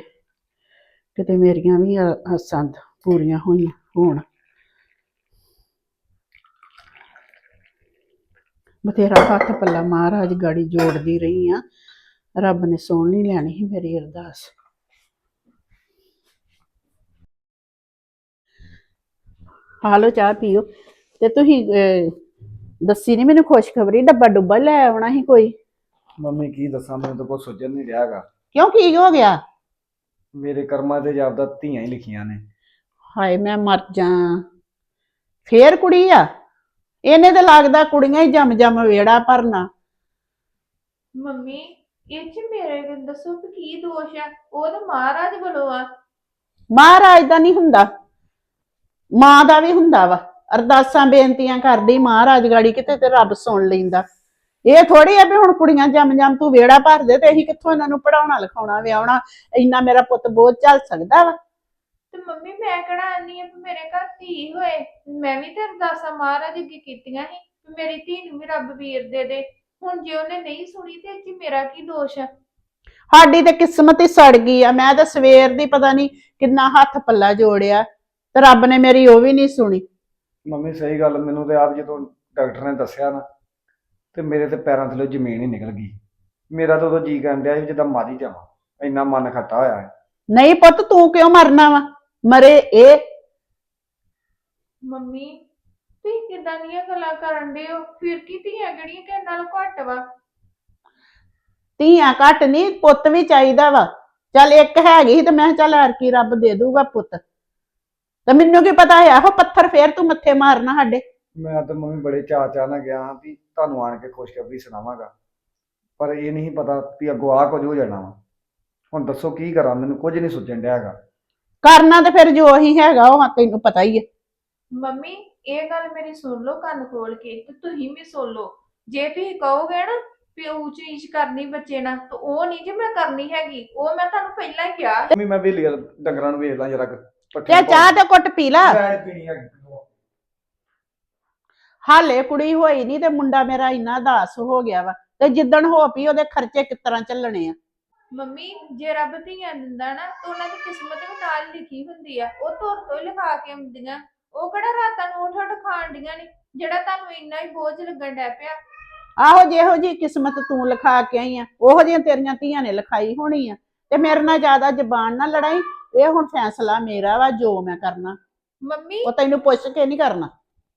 ਕਿਤੇ ਮੇਰੀਆਂ ਵੀ ਆਸਾਂ ਪੂਰੀਆਂ ਹੋਈਆਂ ਹੋਣ। ਬਥੇਰਾ ਹੱਥ ਪੱਲਾ ਮਹਾਰਾਜ ਗਾੜੀ ਜੋੜਦੀ ਰਹੀ ਆ। ਰੱਬ ਨੇ ਸੁਣ ਨਹੀਂ ਲੈਣੀ ਸੀ ਮੇਰੀ ਅਰਦਾਸ। ਹਾਲੋ ਚਾਹ ਪੀਓ। ਤੇ ਤੁਸੀਂ ਦੱਸੀ ਨਹੀਂ ਮੈਨੂੰ ਖੁਸ਼ਖਬਰੀ ਡੱਬਾ ਡੁੱਬਾ ਲੈ ਆਉਣਾ ਸੀ ਕੋਈ। ਮੰਮੀ ਕੀ ਦੱਸਾਂ ਮੈਨੂੰ ਤਾਂ ਕੋਈ ਸੁਝਣ ਨਹੀਂ ਰਿਹਾਗਾ ਕਿਉਂ ਕੀ ਹੋ ਗਿਆ? ਮੇਰੇ ਕਰਮਾਂ ਤੇ ਜਾਪਦਾ ਧੀਆਂ ਹੀ ਲਿਖੀਆਂ ਨੇ। ਹਾਏ ਮੈਂ ਮਰ ਜਾ ਫੇਰ ਕੁੜੀ ਆ? ਇਹਨੇ ਤੇ ਲੱਗਦਾ ਕੁੜੀਆਂ ਹੀ ਜੰਮ ਜੰਮ ਵੇੜਾ ਭਰਨਾ। ਮੰਮੀ ਇਹ ਚ ਮੇਰੇ ਦੱਸੋ ਕਿ ਕੀ ਦੋਸ਼ ਆ? ਉਹ ਤਾਂ ਮਹਾਰਾਜ ਵੱਲੋਂ ਆ। ਮਹਾਰਾਜ ਦਾ ਨਹੀਂ ਹੁੰਦਾ। ਮਾਂ ਦਾ ਵੀ ਹੁੰਦਾ ਵਾ। ਅਰਦਾਸਾਂ ਬੇਨਤੀਆਂ ਕਰਦੀ ਮਹਾਰਾਜ ਗਾੜੀ ਕਿਤੇ ਤੇ ਰੱਬ ਸੁਣ ਲੈਂਦਾ। ਇਹ ਥੋੜੀ ਆ ਵੀ ਹੁਣ ਕੁੜੀਆਂ ਜੰਮ ਜੰਮ ਤੂੰ ਵੇੜਾ ਭਰ ਦੇ ਤੇ ਅਸੀਂ ਕਿੱਥੋਂ ਇਹਨਾਂ ਨੂੰ ਪੜਾਉਣਾ ਲਿਖਾਉਣਾ ਵਿਆਹਣਾ ਇੰਨਾ ਮੇਰਾ ਪੁੱਤ ਬੋਝ ਝੱਲ ਸਕਦਾ ਵਾ? ਤੇ ਮੰਮੀ ਮੈਂ ਕਿਹੜਾ ਆਨੀ ਆ ਵੀ ਮੇਰੇ ਘਰ ਧੀ ਹੋਏ ਮੈਂ ਵੀ ਤੇ ਅਰਦਾਸਾਂ ਮਹਾਰਾਜ ਅੱਗੇ ਕੀਤੀਆਂ ਸੀ ਵੀ ਮੇਰੀ ਧੀ ਨੂੰ ਵੀ ਰੱਬ ਵੀਰ ਦੇ ਦੇ। ਹੁਣ ਜੇ ਉਹਨੇ ਨਹੀਂ ਸੁਣੀ ਤੇ 'ਚ ਮੇਰਾ ਕੀ ਦੋਸ਼ ਆ? ਸਾਡੀ ਤੇ ਕਿਸਮਤ ਹੀ ਸੜ ਗਈ ਆ। ਮੈਂ ਤਾਂ ਸਵੇਰ ਦੀ ਪਤਾ ਨਹੀਂ ਕਿੰਨਾ ਹੱਥ ਪੱਲਾ ਜੋੜਿਆ ਤੇ ਰੱਬ ਨੇ ਮੇਰੀ ਉਹ ਵੀ ਨਹੀਂ ਸੁਣੀ। ਮੰਮੀ ਸਹੀ ਗੱਲ ਮੈਨੂੰ ਤੇ ਆਪ ਜਦੋਂ ਡਾਕਟਰ ਨੇ ਦੱਸਿਆ ਨਾ ਤੇ ਮੇਰੇ ਤੇ ਪੈਰਾਂ ਥੱਲੇ ਜ਼ਮੀਨ ਹੀ ਨਿਕਲ ਗਈ। ਮੇਰਾ ਤਾਂ ਉਦੋਂ ਜੀ ਕਰਨ ਡਿਆ ਸੀ ਜਿੱਦਾਂ ਮਰ ਹੀ ਜਾਵਾਂ। ਇੰਨਾ ਮਨ ਖੱਟਾ ਹੋਇਆ ਹੈ। ਨਹੀਂ ਪੁੱਤ ਤੂੰ ਕਿਉਂ ਮਰਨਾ ਵਾ? ਮਰੇ ਇਹ। ਮੰਮੀ ਤੁਸੀਂ ਕਿਦਾਂ ਦੀਆਂ ਗੱਲਾਂ ਕਰਨ ਦੇ ਹੋ? ਫਿਰ ਕੀ ਧੀਆਂ ਕਿਹੜੀਆਂ ਕਿ ਨਾਲ ਘੱਟ ਵਾ? ਧੀਆਂ ਘੱਟ ਨਹੀਂ ਪੁੱਤ ਵੀ ਚਾਹੀਦਾ ਵਾ। ਚੱਲ ਇੱਕ ਹੈਗੀ ਸੀ ਤੇ ਮੈਂ ਕਿਹਾ ਚੱਲ ਐਰਕੀ ਰੱਬ ਦੇ ਦੂਗਾ ਪੁੱਤ। ਤੇ ਮੈਨੂੰ ਕੀ ਪਤਾ ਹੈ? ਆਹੋ ਪੱਥਰ ਫੇਰ ਤੂੰ ਮੱਥੇ ਮਾਰਨਾ ਸਾਡੇ। ਮੈਂ ਤਾਂ ਮੰਮੀ ਬੜੇ ਚਾਅ ਚਾਅ ਨਾਲ ਗਿਆ ਹਾਂ ਵੀ ਤੁਹਾਨੂੰ ਆਣ ਕੇ ਖੁਸ਼ਖਬਰੀ ਸੁਣਾਵਾਂਗਾ। ਪਰ ਇਹ ਨਹੀਂ ਪਤਾ ਵੀ ਅੱਗੋਂ ਆ ਕੁਝ ਹੋ ਜਾਣਾ ਵਾ। ਹੁਣ ਦੱਸੋ ਕੀ ਕਰਾਂ? ਮੈਨੂੰ ਕੁਝ ਨਹੀਂ ਸੁਝਣ ਡਿਆ ਹੈਗਾ। ਕਰਨਾ ਤੇ ਫਿਰ ਜੋ ਹੀ ਹੈਗਾ ਉਹ ਤੈਨੂੰ ਪਤਾ ਹੀ ਹੈ। ਮੰਮੀ ਇਹ ਗੱਲ ਮੇਰੀ ਸੁਣ ਲਓ ਕੰਨ ਖੋਲ ਕੇ ਤੇ ਤੁਸੀਂ ਵੀ ਸੁਣ ਲਓ। ਜੇ ਤੁਸੀਂ ਕਹੋਗੇ ਨਾ ਵੀ ਉਹ ਚੀਜ਼ ਕਰਨੀ ਬੱਚੇ ਨਾਲ ਤਾਂ ਉਹ ਨਹੀਂ ਜੇ ਮੈਂ ਕਰਨੀ ਹੈਗੀ। ਉਹ ਮੈਂ ਤੁਹਾਨੂੰ ਪਹਿਲਾਂ ਹੀ ਕਿਹਾ। ਮੰਮੀ ਮੈਂ ਵੇਲੀ ਡੰਗਰਾਂ ਨੂੰ ਵੇਖ ਲਾਂ ਜਰਾ ਤੇ ਚਾਹ ਤੇ ਕੁੱਟ ਪੀ ਲਾ। ਮੈਂ ਨੀ ਪੀਣੀ ਹੈਗੀ। ਹਾਲੇ ਕੁੜੀ ਹੋਈ ਨਹੀਂ ਤੇ ਮੁੰਡਾ ਮੇਰਾ ਇੰਨਾ ਦਾਸ ਹੋ ਗਿਆ ਵਾ ਤੇ ਜਿੱਦਣ ਹੋ ਪਈ ਉਹਦੇ ਖਰਚੇ ਕਿਸ ਤਰ੍ਹਾਂ ਚੱਲਣੇ ਆ। ਮੰਮੀ ਜੇ ਰੱਬ ਧੀਆਂ ਦਿੰਦਾ ਨਾ ਤਾਂ ਉਹਨਾਂ ਦੀ ਕਿਸਮਤ ਵੀ ਨਾਲ ਲਿਖੀ ਹੁੰਦੀ ਆ। ਉਹ ਤੁਰ ਤੋਂ ਹੀ ਲਿਖਾ ਕੇ ਆਉਂਦੀਆਂ। ਉਹ ਕਿਹੜਾ ਰਾਤਾਂ ਨੂੰ ਉੱਠ ਉੱਠ ਖਾਣ ਡੀਆਂ ਨੇ ਜਿਹੜਾ ਤੁਹਾਨੂੰ ਇੰਨਾ ਹੀ ਬੋਝ ਲੱਗਣ ਡੈ ਪਿਆ। ਆਹੋ ਜਿਹੋ ਜੀ ਕਿਸਮਤ ਤੂੰ ਲਿਖਾ ਕੇ ਆਈ ਆ ਉਹੋ ਜਿਹੀਆਂ ਤੇਰੀਆਂ ਧੀਆਂ ਨੇ ਲਿਖਾਈ ਹੋਣੀ ਆ। ਤੇ ਮੇਰੇ ਨਾਲ ਜ਼ਿਆਦਾ ਜ਼ਬਾਨ ਨਾ ਲੜਾਈ। ਇਹ ਹੁਣ ਫੈਸਲਾ ਮੇਰਾ ਵਾ ਜੋ ਮੈਂ ਕਰਨਾ। ਮੰਮੀ ਉਹ ਤੈਨੂੰ ਪੁੱਛ ਕੇ ਨਹੀਂ ਕਰਨਾ।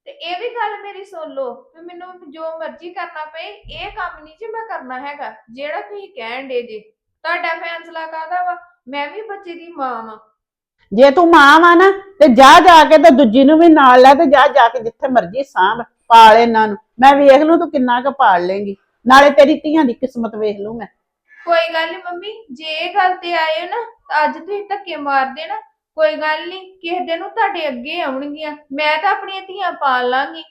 ਤੇ ਇਹ ਵੀ ਗੱਲ ਮੇਰੀ ਸੁਣ ਲਓ ਵੀ ਮੈਨੂੰ ਜੋ ਮਰਜ਼ੀ ਕਰਨਾ ਪਏ ਇਹ ਕੰਮ ਨਹੀਂ ਜੀ ਮੈਂ ਕਰਨਾ ਹੈਗਾ ਜਿਹੜਾ ਤੁਸੀਂ ਕਹਿਣ ਦੇ ਜੇ। ਤੁਹਾਡਾ ਫੈਸਲਾ ਕਾਹਦਾ ਵਾ? ਮੈਂ ਵੀ ਬੱਚੇ ਦੀ ਮਾਂ ਵਾਂ। ਜੇ ਤੂੰ ਮਾਂ ਵਾ ਨਾ ਤੇ ਜਾ ਜਾ ਕੇ ਤੇ ਦੂਜੀ ਨੂੰ ਵੀ ਨਾਲ ਲੈ ਤੇ ਜਾ ਜਾ ਕੇ ਜਿੱਥੇ ਮਰਜ਼ੀ ਸਾਂਭ ਪਾਲ ਇਹਨਾਂ ਨੂੰ। ਮੈਂ ਵੇਖ ਲੂ ਤੂੰ ਕਿੰਨਾ ਕੁ ਪਾਲ ਲੇਂਗੀ ਨਾਲੇ ਤੇਰੀ ਧੀਆਂ ਦੀ ਕਿਸਮਤ ਵੇਖ ਲੂ ਮੈਂ। ਕੋਈ ਗੱਲ ਨਹੀਂ ਮੰਮੀ ਜੇ ਇਹ ਗੱਲ ਤੇ ਆਏ ਹੋ ਨਾ ਤਾਂ ਅੱਜ ਤੁਸੀਂ ਧੱਕੇ ਮਾਰਦੇ ਨਾ ਕੋਈ ਗੱਲ ਨਹੀਂ ਕਿਸੇ ਦਿਨ ਨੂੰ ਤੁਹਾਡੇ ਅੱਗੇ ਆਉਣਗੀਆਂ ਮੈਂ ਤਾਂ ਆਪਣੀਆਂ ਧੀਆਂ ਪਾਲ ਲਾਂਗੀ।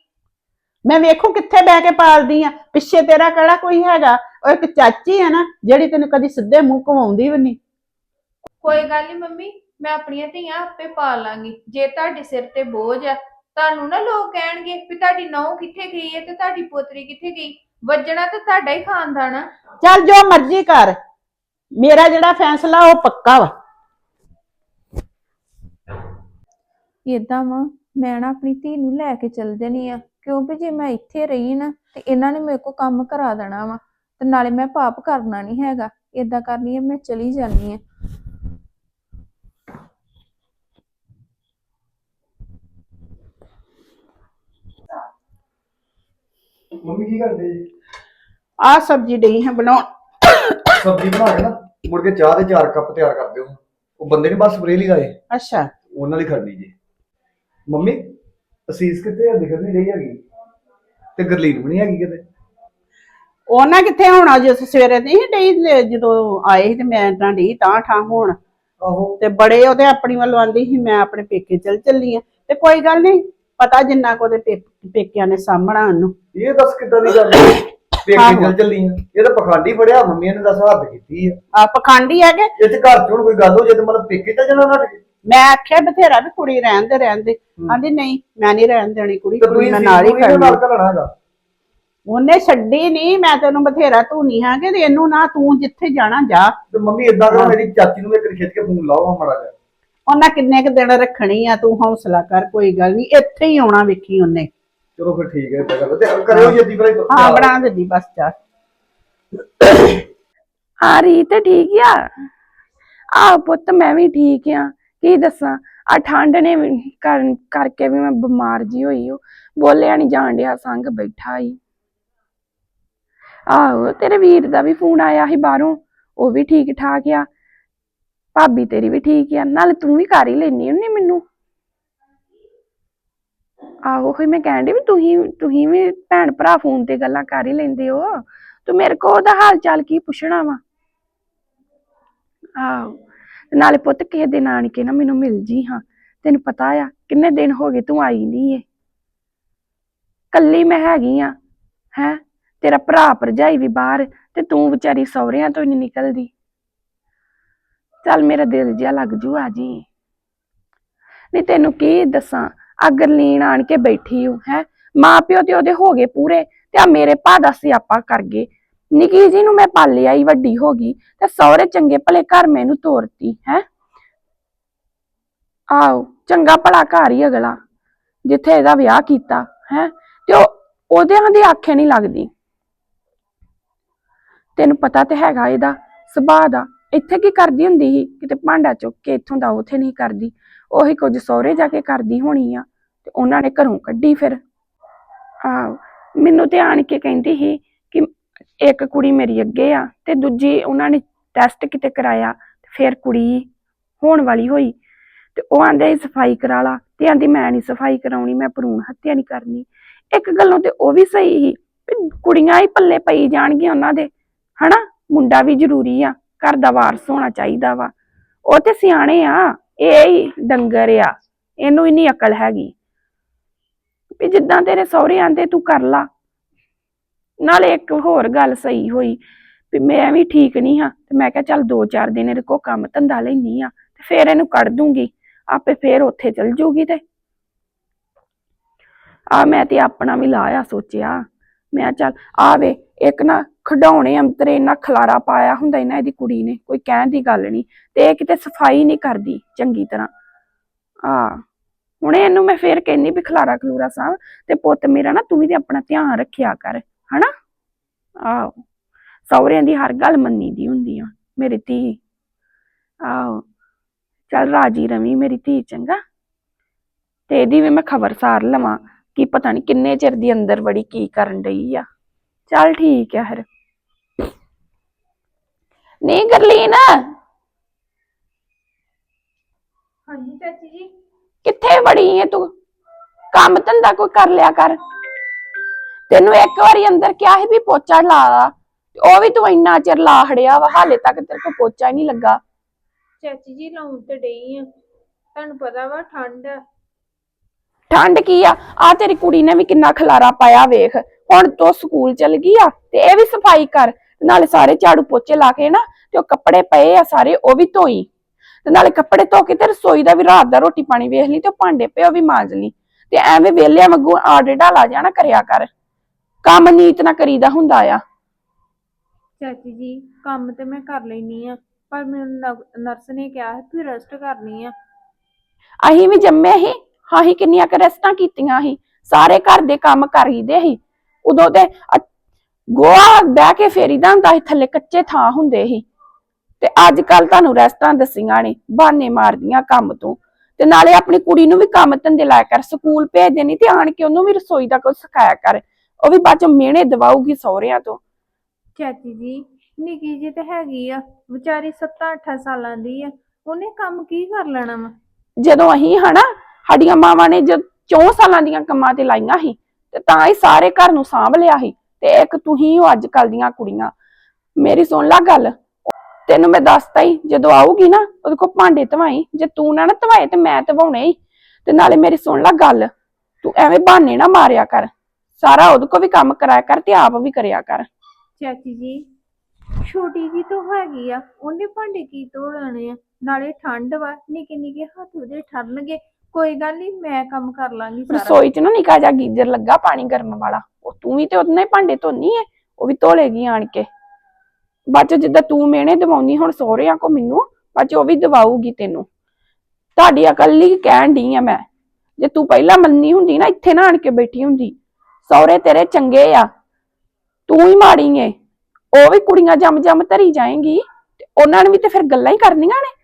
ਮੈਂ ਵੇਖੂ ਕਿੱਥੇ ਬਹਿ ਕੇ ਪਾਲਦੀ ਆ ਪਿੱਛੇ ਤੇਰਾ ਕਿਹੜਾ ਕੋਈ ਹੈਗਾ? ਉਹ ਇੱਕ ਚਾਚੀ ਆ ਨਾ ਜਿਹੜੀ ਤੈਨੂੰ ਕਦੀ ਸਿੱਧੇ ਮੂੰਹ ਘਵਾਉਂਦੀ ਵੀ ਨਹੀਂ। ਕੋਈ ਗੱਲ ਨਹੀਂ ਮੰਮੀ ਮੈਂ ਆਪਣੀਆਂ ਧੀਆਂ ਆਪੇ ਪਾਲ ਲਾਂਗੀ ਜੇ ਤੁਹਾਡੇ ਸਿਰ ਤੇ ਬੋਝ ਆ ਤੁਹਾਨੂੰ ਨਾ ਲੋਕ ਕਹਿਣਗੇ ਵੀ ਤੁਹਾਡੀ ਨੌਂ ਕਿੱਥੇ ਗਈ ਹੈ ਤੇ ਤੁਹਾਡੀ ਪੋਤਰੀ ਕਿੱਥੇ ਗਈ ਵੱਜਣਾ ਤੇ ਤੁਹਾਡਾ ਹੀ ਖਾਨਦਾਨ ਆ। ਚੱਲ ਜੋ ਮਰਜ਼ੀ ਕਰ ਮੇਰਾ ਜਿਹੜਾ ਫੈਸਲਾ ਉਹ ਪੱਕਾ ਵਾ। ਇਦਾਂ ਵਾ ਮੈਂ ਨਾ ਆਪਣੀ ਧੀ ਨੂੰ ਲੈ ਕੇ ਚਲ ਜਾਣੀ ਆ। ਕਿਉਂਕਿ ਜੇ ਮੈਂ ਇੱਥੇ ਰਹੀ ਨਾ ਤੇ ਇਹਨਾਂ ਨੇ ਮੇਰੇ ਕੋ ਕੰਮ ਕਰਾ ਦੇਣਾ ਵਾ ਤੇ ਨਾਲੇ ਮੈਂ ਪਾਪ ਕਰਨਾ ਨਹੀਂ ਹੈਗਾ। ਇਦਾਂ ਕਰਨੀ ਆ ਮੈਂ ਚਲੀ ਜਾਨੀ ਆ। ਮੰਮੀ ਕੀ ਕਰਦੇ ਜੀ? ਆਹ ਸਬਜ਼ੀ ਡਈ ਹੈ ਬਣਾਉਣ। ਸਬਜ਼ੀ ਬਣਾ ਕੇ ਨਾ। ਮੁੜ ਕੇ ਚਾਹ ਦੇ ਚਾਰ ਕੱਪ ਤਿਆਰ ਕਰ ਦਿਓ ਉਹ ਬੰਦੇ ਨੇ ਬਸ ਸਪਰੇਅ ਲਈ ਲਾਏ। ਅੱਛਾ। ਉਹਨਾਂ ਲਈ ਖੜਨੀ ਜੀ। ਮੰਮੀ ਅਸੀਸ ਕਿੱਥੇ ਆ? ਦਿਖਣ ਨਹੀਂ ਰਹੀ ਹੈਗੀ। ਤੇ ਗਰਲੀਨ ਵੀ ਨਹੀਂ ਹੈਗੀ ਕਿਤੇ। ਉਹਨਾਂ ਕਿੱਥੇ ਹੋਣਾ ਜਿਸ ਸਵੇਰੇ ਨਹੀਂ ਡਈ ਜਦੋਂ ਆਏ ਸੀ ਤੇ ਮੈਂ ਤਾਂ ਡਈ ਤਾਂ ਠਾਂ ਹੋਣ। ਆਹੋ। ਤੇ ਬੜੇ ਉਹਦੇ ਆਪਣੀ ਵੱਲੋਂ ਆਂਦੀ ਸੀ ਮੈਂ ਆਪਣੇ ਪੇਕੇ ਚਲ ਚੱਲੀ ਆ। ਤੇ ਕੋਈ ਗੱਲ ਨਹੀਂ ਪਤਾ ਜਿੰਨਾ ਕੋ ਪੇ- ਪੇਕਿਆਂ ਨੇ ਸਾਹਮਣਾ ਉਹਨੂੰ। ਇਹ ਦੱਸ ਕਿੱਦਾਂ ਦੀ ਗੱਲ ਹੈ? ਚੱਲ ਚੱਲੀ ਆ ਇਹ ਤਾਂ ਪਖੰਡੀ ਫੜਿਆ ਮੰਮੀ ਨੇ ਦੱਸ ਹੱਦ ਕੀਤੀ ਆ। ਆ ਪਖੰਡੀ ਆ ਕਿ? ਇਹ ਤੇ ਘਰ ਚ ਹੁਣ ਕੋਈ ਗੱਲ ਹੋ ਜੇ ਤੇ ਮਤਲਬ ਪੇਕੇ ਚੱਲ ਜਾਣਾ ਨਾ ਤੇ ਮੈਂ ਆਖਿਆ ਬਥੇਰਾ ਵੀ ਕੁੜੀ ਰਹਿਣ ਦੇ ਰਹਿਣ ਦੇ। ਆਂਦੀ ਨਹੀਂ ਮੈਂ ਨਹੀਂ ਰਹਿਣ ਦੇਣੀ ਕੁੜੀ ਕੁੜੀ ਤੁਸੀਂ ਮੈਂ ਨਾਲ ਹੀ ਸੀਟ ਨੂੰ ਖੜਨੀ ਨਾਲ ਘਲਣਾ ਹੈਗਾ? ਉਹਨੇ ਛੱਡੀ ਨਹੀਂ ਮੈਂ ਤੈਨੂੰ ਬਥੇਰਾ ਧੂਨੀ ਹਾਂ ਕਿ ਇਹਨੂੰ ਨਾ ਤੂੰ ਜਿੱਥੇ ਜਾਣਾ ਜਾ। ਤੇ ਮੰਮੀ ਇਦਾਂ ਕਰੋ ਮੇਰੀ ਚਾਚੀ ਨੂੰ ਇੱਕ ਖਿੱਚ ਕੇ ਫੋਨ ਲਾਓ ਮੜਾ ਜਾ ਉਹਨਾਂ ਕਿੰਨੇ ਕੁ ਦਿਨ ਰੱਖਣੀ ਆ ਤੂੰ ਹੌਸਲਾ ਕਰ ਕੋਈ ਗੱਲ ਨਹੀਂ ਇੱਥੇ ਹੀ ਆਉਣਾ ਵੇਖੀ ਉਹਨੇ। ਚਲੋ ਫਿਰ ਠੀਕ ਹੈ ਇਦਾਂ ਕਰ ਲਓ ਤੇ ਕਰਿਓ ਜੱਦੀ ਭਰਾਈ ਹਾਂ ਬਣਾ ਦਿੰਦੀ ਬਸ ਚਾਹ। ਹਾਂ ਰੀਤ ਠੀਕ ਆ? ਆ ਪੁੱਤ ਮੈਂ ਵੀ ਠੀਕ ਆ। ਕੀ ਦੱਸਾਂ? ਆ ਠੰਡ ਨੇ ਕਰਨ ਕਰਕੇ ਵੀ ਮੈਂ ਬਿਮਾਰ ਜੀ ਹੋਈ ਹੂੰ ਬੋਲਿਆ ਨਹੀਂ ਜਾਣ ਡਿਆ ਸੰਗ ਬੈਠਾ ਹੀ ਆਹੋ ਤੇਰੇ ਵੀਰ ਦਾ ਵੀ ਫੋਨ ਆਇਆ ਸੀ ਬਾਹਰੋਂ। ਉਹ ਵੀ ਠੀਕ ਠਾਕ ਆ। ਭਾਬੀ ਤੇਰੀ ਵੀ ਠੀਕ ਆ। ਨਾਲ ਤੂੰ ਵੀ ਕਰ ਹੀ ਲੈਣੀ ਹੁੰਨੀ ਮੈਨੂੰ। ਆਹੋ ਹੀ ਮੈਂ ਕਹਿਣ ਡਈ ਵੀ ਤੁਸੀਂ ਤੁਸੀਂ ਵੀ ਭੈਣ ਭਰਾ ਫੋਨ ਤੇ ਗੱਲਾਂ ਕਰ ਹੀ ਲੈਂਦੇ ਹੋ। ਤੂੰ ਮੇਰੇ ਕੋ ਉਹਦਾ ਹਾਲ ਚਾਲ ਕੀ ਪੁੱਛਣਾ ਵਾ? ਆਹੋ, ਤੇ ਨਾਲੇ ਪੁੱਤ ਕਿਸੇ ਦਿਨ ਆਣ ਕੇ ਨਾ ਮੈਨੂੰ ਮਿਲ ਜੀ ਹਾਂ। ਤੈਨੂੰ ਪਤਾ ਆ, ਕਿੰਨੇ ਦਿਨ ਹੋ ਗਏ ਤੂੰ ਆਈ ਨਹੀਂ ਏ। ਕੱਲੀ ਮੈਂ ਹੈਗੀ ਆ, ਹੈ? ਤੇਰਾ ਭਰਾ ਭਰਜਾਈ ਵੀ ਬਾਹਰ, ਤੇ ਤੂੰ ਵਿਚਾਰੀ ਸਹੁਰਿਆਂ ਤੋਂ ਹੀ ਨਹੀਂ ਨਿਕਲਦੀ। ਚੱਲ ਮੇਰਾ ਦਿਲ ਜਿਹਾ ਲੱਗ ਜੂ ਆ ਜੀ। ਨਹੀਂ, ਤੈਨੂੰ ਕੀ ਦੱਸਾਂ? ਆ ਗਰਲੀਨ ਆਣ ਕੇ ਬੈਠੀ ਹੂੰ, ਹੈ। ਮਾਂ ਪਿਓ ਤੇ ਉਹਦੇ ਹੋ ਗਏ ਪੂਰੇ ਤੇ ਆ ਮੇਰੇ ਭਾ ਦਾ ਸਿਆਪਾ ਕਰ ਗਏ। ਨਿੱਕੀ ਜੀ ਨੂੰ ਮੈਂ ਪਾਲਿਆ ਹੀ ਵੱਡੀ ਹੋ ਗਈ ਤੇ ਸਹੁਰੇ ਚੰਗੇ ਭਲੇ ਘਰ ਮੈਨੂੰ ਤੋਰਤੀ, ਹੈ। ਆਓ, ਚੰਗਾ ਭਲਾ ਘਰ ਹੀ ਅਗਲਾ, ਜਿੱਥੇ ਇਹਦਾ ਵਿਆਹ ਕੀਤਾ, ਹੈ। ਤੇ ਉਹ ਉਹਦਿਆਂ ਦੀ ਆਖੇ ਨਹੀਂ ਲੱਗਦੀ। ਤੈਨੂੰ ਪਤਾ ਤੇ ਹੈਗਾ ਇਹਦਾ ਸੁਭਾਅ ਦਾ। ਇੱਥੇ ਕੀ ਕਰਦੀ ਹੁੰਦੀ ਸੀ? ਕਿਤੇ ਭਾਂਡਾ ਚੁੱਕ ਕੇ ਇੱਥੋਂ ਦਾ ਉੱਥੇ ਨਹੀਂ ਕਰਦੀ। ਉਹੀ ਕੁਝ ਸਹੁਰੇ ਜਾ ਕੇ ਕਰਦੀ ਹੋਣੀ ਆ ਤੇ ਉਹਨਾਂ ਨੇ ਘਰੋਂ ਕੱਢੀ ਫਿਰ। ਆਹੋ, ਮੈਨੂੰ ਤੇ ਆਣ ਕੇ ਕਹਿੰਦੀ ਸੀ ਕਿ ਇੱਕ ਕੁੜੀ ਮੇਰੀ ਅੱਗੇ ਆ ਤੇ ਦੂਜੀ ਉਹਨਾਂ ਨੇ ਟੈਸਟ ਕਿਤੇ ਕਰਾਇਆ ਤੇ ਫਿਰ ਕੁੜੀ ਹੋਣ ਵਾਲੀ ਹੋਈ। ਤੇ ਉਹ ਆਂਦੇ ਸਫ਼ਾਈ ਕਰਾ ਲਾ ਤੇ ਆਂਦੀ ਮੈਂ ਨਹੀਂ ਸਫ਼ਾਈ ਕਰਾਉਣੀ, ਮੈਂ ਭਰੂਣ ਹੱਤਿਆ ਨਹੀਂ ਕਰਨੀ। ਇੱਕ ਗੱਲੋਂ ਤੇ ਉਹ ਵੀ ਸਹੀ ਸੀ ਕੁੜੀਆਂ ਹੀ ਪੱਲੇ ਪਈ ਜਾਣਗੀਆਂ ਉਹਨਾਂ ਦੇ, ਹਨਾ? ਮੁੰਡਾ ਵੀ ਜ਼ਰੂਰੀ ਆ, ਘਰ ਦਾ ਵਾਰਸ ਹੋਣਾ ਚਾਹੀਦਾ ਵਾ। ਉਹ ਤੇ ਸਿਆਣੇ ਆ। ਇਹ ਹੀ ਡੰਗਰ ਆ। ਇਹਨੂੰ ਇੰਨੀ ਅਕਲ ਹੈਗੀ। ਵੀ ਜਿੱਦਾਂ ਤੇਰੇ ਸਹੁਰੇ ਆਂਦੇ ਤੂੰ ਕਰ ਲਾ। ਨਾਲੇ ਇੱਕ ਹੋਰ ਗੱਲ ਸਹੀ ਹੋਈ, ਵੀ ਮੈਂ ਵੀ ਠੀਕ ਨਹੀਂ ਹਾਂ ਤੇ ਮੈਂ ਕਿਹਾ ਚੱਲ 2-4 ਦਿਨ ਇਹਦੇ ਕੋ ਕੰਮ ਧੰਦਾ ਲੈਣੀ ਆ ਤੇ ਫੇਰ ਇਹਨੂੰ ਕੱਢ ਦੂੰਗੀ। ਆਪੇ ਫੇਰ ਉੱਥੇ ਚਲ ਜੂਗੀ ਤੇ। ਆ ਮੈਂ ਤੇ ਆਪਣਾ ਵੀ ਲਾਇਆ ਸੋਚਿਆ। ਮੈਂ ਚੱਲ ਆਵੇ ਇੱਕ ਨਾ ਖਡਾਉਣੇ ਅੰਤਰੇ, ਇੰਨਾ ਖਲਾਰਾ ਪਾਇਆ ਹੁੰਦਾ ਇਹਨਾਂ ਇਹਦੀ ਕੁੜੀ ਨੇ, ਕੋਈ ਕਹਿਣ ਦੀ ਗੱਲ ਨਹੀਂ ਤੇ ਇਹ ਕਿਤੇ ਸਫ਼ਾਈ ਨਹੀਂ ਕਰਦੀ ਚੰਗੀ ਤਰ੍ਹਾਂ। ਆ ਹੁਣ ਇਹਨੂੰ ਮੈਂ ਫੇਰ ਕਹਿੰਨੀ ਵੀ ਖਲਾਰਾ ਖਲੂਰਾ ਸਾਂ ਤੇ ਪੁੱਤ ਮੇਰਾ ਨਾ ਤੂੰ ਵੀ ਤੇ ਆਪਣਾ ਧਿਆਨ ਰੱਖਿਆ ਕਰ, ਹਨਾ? ਆਹੋ, ਸਹੁਰਿਆਂ ਦੀ ਹਰ ਗੱਲ ਮੰਨੀ ਦੀ ਹੁੰਦੀ ਆ, ਮੇਰੀ ਧੀ। ਆਹੋ, ਚੱਲ ਰਾਜੀ ਰਵੀ, ਮੇਰੀ ਧੀ ਚੰਗਾ। ਤੇ ਇਹਦੀ ਵੀ ਮੈਂ ਖਬਰਸਾਰ ਲਵਾਂ ਕਿ ਪਤਾ ਨਹੀਂ ਕਿੰਨੇ ਚਿਰ ਦੀ ਅੰਦਰ ਬੜੀ ਕੀ ਕਰਨ ਡਈ ਆ। ਚੱਲ ਠੀਕ ਆ ਫਿਰ। ਨਹੀਂ ਗਰਲੀਨ? ਹਾਂਜੀ ਚਾਚੀ ਜੀ। ਕਿੱਥੇ ਵੜੀ ਐ ਤੂੰ? ਕੰਮ ਧੰਦਾ ਕੋਈ ਕਰ ਲਿਆ ਕਰ। ਤੈਨੂੰ ਇੱਕ ਵਾਰੀ ਅੰਦਰ ਕਿਹਾ ਸੀ ਵੀ ਪੋਚਾ ਲਾ ਲਾ ਉਹ ਵੀ ਤੂੰ ਇੰਨਾ ਚਿਰ ਲਾ ਹੜਿਆ ਵਾ ਹਾਲੇ ਤੱਕ ਤੇਰੇ ਕੋਲ ਪੋਚਾ ਹੀ ਨਹੀਂ ਲੱਗਾ। ਚਾਚੀ ਜੀ ਲਾਉਣ ਤੇ ਡਈ ਆ। ਤੁਹਾਨੂੰ ਪਤਾ ਵਾ ਠੰਡ। ਆ ਠੰਡ ਕੀ ਆ? ਆ ਤੇਰੀ ਕੁੜੀ ਨੇ ਵੀ ਕਿੰਨਾ ਖਲਾਰਾ ਪਾਇਆ ਵੇਖ। ਹੁਣ ਤੂੰ ਸਕੂਲ ਚਲ ਗਈ ਆ ਤੇ ਇਹ ਵੀ ਸਫ਼ਾਈ ਕਰ। ਨਾਲੇ ਸਾਰੇ ਝਾੜੂ ਪੋਚੇ ਲਾ ਕੇ ਨਾ ਤੇ ਉਹ ਕੱਪੜੇ ਪਏ ਆ ਸਾਰੇ ਉਹ ਵੀ ਧੋਈ। ਤੇ ਨਾਲੇ ਕੱਪੜੇ ਧੋ ਕੇ ਤੇ ਰਸੋਈ ਦਾ ਵੀ ਰਾਤ ਦਾ ਰੋਟੀ ਪਾਣੀ ਵੇਖ ਲਈ ਤੇ ਉਹ ਭਾਂਡੇ ਪਏ ਉਹ ਵੀ ਮਾਂਜ ਲਈ। ਤੇ ਐਵੇਂ ਵੇਲਿਆਂ ਵਾਂਗੂ ਆਡੇ ਢਾਲਾ ਜਾਣਾ ਕਰਿਆ ਕਰ। ਕੰਮ ਨੀਤ ਨਾ ਕਰੀਦਾ ਹੁੰਦਾ ਆ। ਚਾਚੀ ਜੀ ਕੰਮ ਤੇ ਮੈਂ ਕਰ ਲੈਣੀ ਆ ਪਰ ਮੈਨੂੰ ਨਰਸ ਨੇ ਕਿਹਾ ਹੈ ਕਿ ਰੈਸਟ ਕਰਨੀ ਆ। ਅਸੀਂ ਵੀ ਜੰਮੇ ਸੀ ਅਸੀਂ ਕਿੰਨੀਆਂ ਕੁ ਰੈਸਟਾਂ ਕੀਤੀਆਂ ਸੀ ਸਾਰੇ ਘਰ ਦੇ ਕੰਮ ਕਰੀਦੇ ਸੀ। ਉਦੋਂ ਤੇ ਅ- ਗੋਹਾ ਬਹਿ ਕੇ ਫੇਰੀਦਾ ਹੁੰਦਾ ਸੀ ਥੱਲੇ ਕੱਚੇ ਥਾਂ ਹੁੰਦੇ ਸੀ। ਤੇ ਅੱਜ ਕੱਲ ਤੁਹਾਨੂੰ ਰੈਸਟਾਂ ਦਸੀਆਂ ਨੇ ਬਹਾਨੇ ਮਾਰਦੀਆਂ ਕੰਮ ਤੋਂ। ਤੇ ਨਾਲੇ ਆਪਣੀ ਕੁੜੀ ਨੂੰ ਵੀ ਕੰਮ ਧੰਦੇ ਲਾਇਆ ਕਰ ਸਕੂਲ ਭੇਜਦੇ ਨਹੀਂ ਤੇ ਆਣ ਕੇ ਉਹਨੂੰ ਵੀ ਰਸੋਈ ਦਾ ਕੁਝ ਸਿਖਾਇਆ ਕਰ। ਉਹ ਵੀ ਬਾਅਦ ਚ ਮਿਹਣੇ ਦਵਾਊਗੀ ਸਹੁਰਿਆਂ ਤੋਂ। ਚਾਚੀ ਜੀ ਨਿੱਕੀ ਜੀ ਤੇ ਹੈਗੀ ਆ ਵਿਚਾਰੀ 7-8 ਸਾਲਾਂ ਦੀ ਆ ਉਹਨੇ ਕੰਮ ਕੀ ਕਰ ਲੈਣਾ ਵਾ? ਜਦੋਂ ਅਸੀਂ ਹਨਾ ਸਾਡੀਆਂ ਮਾਵਾਂ ਨੇ ਜਦ 4 ਸਾਲਾਂ ਦੀਆਂ ਕੰਮਾਂ ਤੇ ਲਾਈਆਂ ਸੀ ਤੇ ਤਾਂ ਹੀ ਸਾਰੇ ਘਰ ਨੂੰ ਸਾਂਭ ਲਿਆ ਸੀ ਤੇ ਇੱਕ ਤੂੰ ਹੀ ਹੋ ਅੱਜ ਕੱਲ ਦੀਆਂ ਕੁੜੀਆਂ। ਮੇਰੀ ਸੁਣ ਲੈ ਗੱਲ। ਤੈਨੂੰ ਮੈਂ ਦੱਸਤਾ ਹੀ ਜਦੋਂ ਆਊਗੀ ਨਾ ਉਹਦੇ ਕੋਲ ਭਾਂਡੇ ਧਵਾਈ ਜੇ ਤੂੰ ਨਾ ਨਾ ਧਵਾਏ ਤੇ ਮੈਂ ਧਵਾਉਣੇ ਹੀ ਤੇ ਨਾਲੇ ਮੇਰੀ ਸੁਣ ਲੈ ਗੱਲ ਤੂੰ ਐਵੇਂ ਬਹਾਨੇ ਨਾ ਮਾਰਿਆ ਕਰ ਸਾਰਾ ਉਹਦੇ ਕੋ ਵੀ ਕੰਮ ਕਰਾਇਆ ਕਰ ਤੇ ਆਪ ਵੀ ਕਰਿਆ ਕਰ। ਚਾਚੀ ਜੀ ਛੋਟੀ ਜੀ ਤਾਂ ਹੈਗੀ ਆ ਉਹਨੇ ਭਾਂਡੇ ਕੀ ਧੋ ਲੈਣੇ ਆ ਨਾਲੇ ਠੰਡ ਵਾ ਨਿੱਕੇ ਨਿੱਕੇ ਹੱਥ ਉਹਦੇ ਠਰਨਗੇ ਕੋਈ ਗੱਲ ਨਹੀਂ ਮੈਂ ਕੰਮ ਕਰ ਲਾਂਗੀ ਸਾਰਾ। ਰਸੋਈ 'ਚ ਨਾ ਨਿਕਾ ਜਾ ਗੀਜ਼ਰ ਲੱਗਾ ਪਾਣੀ ਗਰਮ ਵਾਲਾ ਉਹ ਤੂੰ ਵੀ ਤੇ ਉਹਨੇ ਭਾਂਡੇ ਧੋਨੀ ਐ ਉਹ ਵੀ ਧੋ ਲੇਗੀ ਆਣ ਕੇ। ਬਾਅਦ 'ਚ ਜਿੱਦਾਂ ਤੂੰ ਮੇਣੇ ਦਵਾਉਣੀ ਹੁਣ ਸਹੁਰਿਆਂ ਕੋ ਮੈਨੂੰ, ਬਾਅਦ 'ਚ ਉਹ ਵੀ ਦਵਾਊਗੀ ਤੈਨੂੰ। ਤੁਹਾਡੀ ਅਕਲ ਹੀ ਕਹਿਣ ਡਈ ਆ ਮੈਂ। ਜੇ ਤੂੰ ਪਹਿਲਾਂ ਮੰਨੀ ਹੁੰਦੀ ਨਾ, ਇੱਥੇ ਨਾ ਆਣ ਕੇ ਬੈਠੀ ਹੁੰਦੀ। ਸਹੁਰੇ ਤੇਰੇ ਚੰਗੇ ਆ। ਤੂੰ ਹੀ ਮਾੜੀ ਏ। ਉਹ ਵੀ ਕੁੜੀਆਂ ਜੰਮ ਜੰਮ ਧਰੀ ਜਾਏਗੀ, ਤੇ ਉਹਨਾਂ ਨੇ ਵੀ ਤੇ ਫਿਰ ਗੱਲਾਂ ਹੀ ਕਰਨੀਆਂ ਨੇ।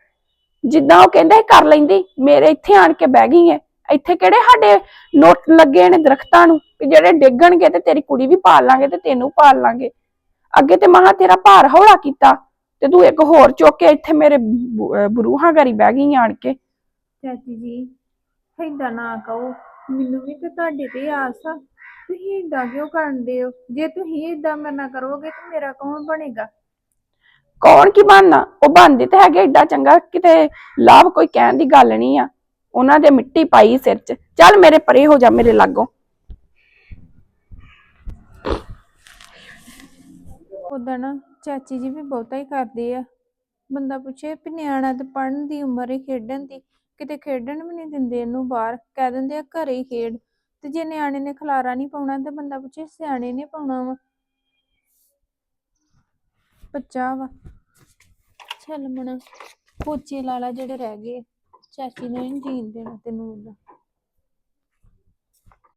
ਜਿੱਦਾਂ ਉਹ ਕਹਿੰਦੇ ਸੀ, ਕਰ ਲੈਂਦੀ। ਮੇਰੇ ਇੱਥੇ ਆਣ ਕੇ ਬਹਿ ਗਈ ਏ। ਇੱਥੇ ਕਿਹੜੇ ਸਾਡੇ ਨੋਟ ਲੱਗੇ ਨੇ ਦਰਖਤਾਂ ਨੂੰ? ਕਿ ਜਿਹੜੇ ਡਿੱਗਣਗੇ ਤੇ ਤੇਰੀ ਕੁੜੀ ਵੀ ਪਾਲ ਲਾਂਗੇ ਤੇ ਤੈਨੂੰ ਪਾਲ ਲਾਂਗੇ। ਅੱਗੇ ਤੇ ਮਹਾ ਤੇਰਾ ਭਾਰ ਹੌਲਾ ਕੀਤਾ ਤੇ ਤੂੰ ਇੱਕ ਹੋਰ ਚੁੱਕ ਕੇ ਇੱਥੇ ਮੇਰੇ ਬਰੂਹਾਂ ਘਰੀ ਬਹਿ ਗਈ ਆਣ ਕੇ। ਚਾਚੀ ਜੀ ਏਦਾਂ ਨਾ ਕਹੋ ਮੈਨੂੰ ਵੀ ਤੇ ਤੁਹਾਡੇ ਤੇ ਆਸ ਆ। ਤੁਸੀਂ ਏਦਾਂ ਕਿਉਂ ਕਰਦੇ ਹੋ? ਜੇ ਤੁਸੀਂ ਏਦਾਂ ਨਾਲ ਕਰੋਗੇ ਤਾਂ ਮੇਰਾ ਕੌਣ ਬਣੇਗਾ? ਕੌਣ ਕੀ ਬਣਨਾ? ਉਹ ਬਣਦੇ ਤੇ ਹੈਗੇ ਏਡਾ ਚੰਗਾ ਕਿਤੇ ਲਾਭ ਕੋਈ ਕਹਿਣ ਦੀ ਗੱਲ ਨਹੀਂ ਆ। ਉਹਨਾਂ ਦੇ ਮਿੱਟੀ ਪਾਈ ਸਿਰ 'ਚ। ਚੱਲ ਮੇਰੇ ਪਰੇ ਹੋ ਜਾ ਮੇਰੇ ਲਾਗੋਂ। ਉਦਾਂ ਨਾ ਚਾਚੀ ਜੀ ਵੀ ਬਹੁਤਾ ਹੀ ਕਰਦੇ ਆ। ਬੰਦਾ ਪੁੱਛੇ ਵੀ ਨਿਆਣਾ ਤੇ ਪੜਨ ਦੀ ਉਮਰ ਹੀ ਖੇਡਣ ਦੀ, ਕਿਤੇ ਖੇਡਣ ਵੀ ਨਹੀਂ ਦਿੰਦੇ ਇਹਨੂੰ ਬਾਹਰ, ਕਹਿ ਦਿੰਦੇ ਆ ਘਰੇ ਹੀ ਖੇਡ। ਤੇ ਜੇ ਨਿਆਣੇ ਨੇ ਖਲਾਰਾ ਨਹੀਂ ਪਾਉਣਾ ਤੇ ਬੰਦਾ ਪੁੱਛੇ ਸਿਆਣੇ ਨੇ ਪਾਉਣਾ ਵਾ। ਬੱਚਾ ਵਾ। ਚੱਲ ਮਣਾ ਪੋਚੇ ਲਾਲਾ ਜਿਹੜੇ ਰਹਿ ਗਏ। ਚਾਚੀ ਨੇ ਨੀ ਜੀਣ ਦੇਣਾ ਤੈਨੂੰ ਉਦਾਂ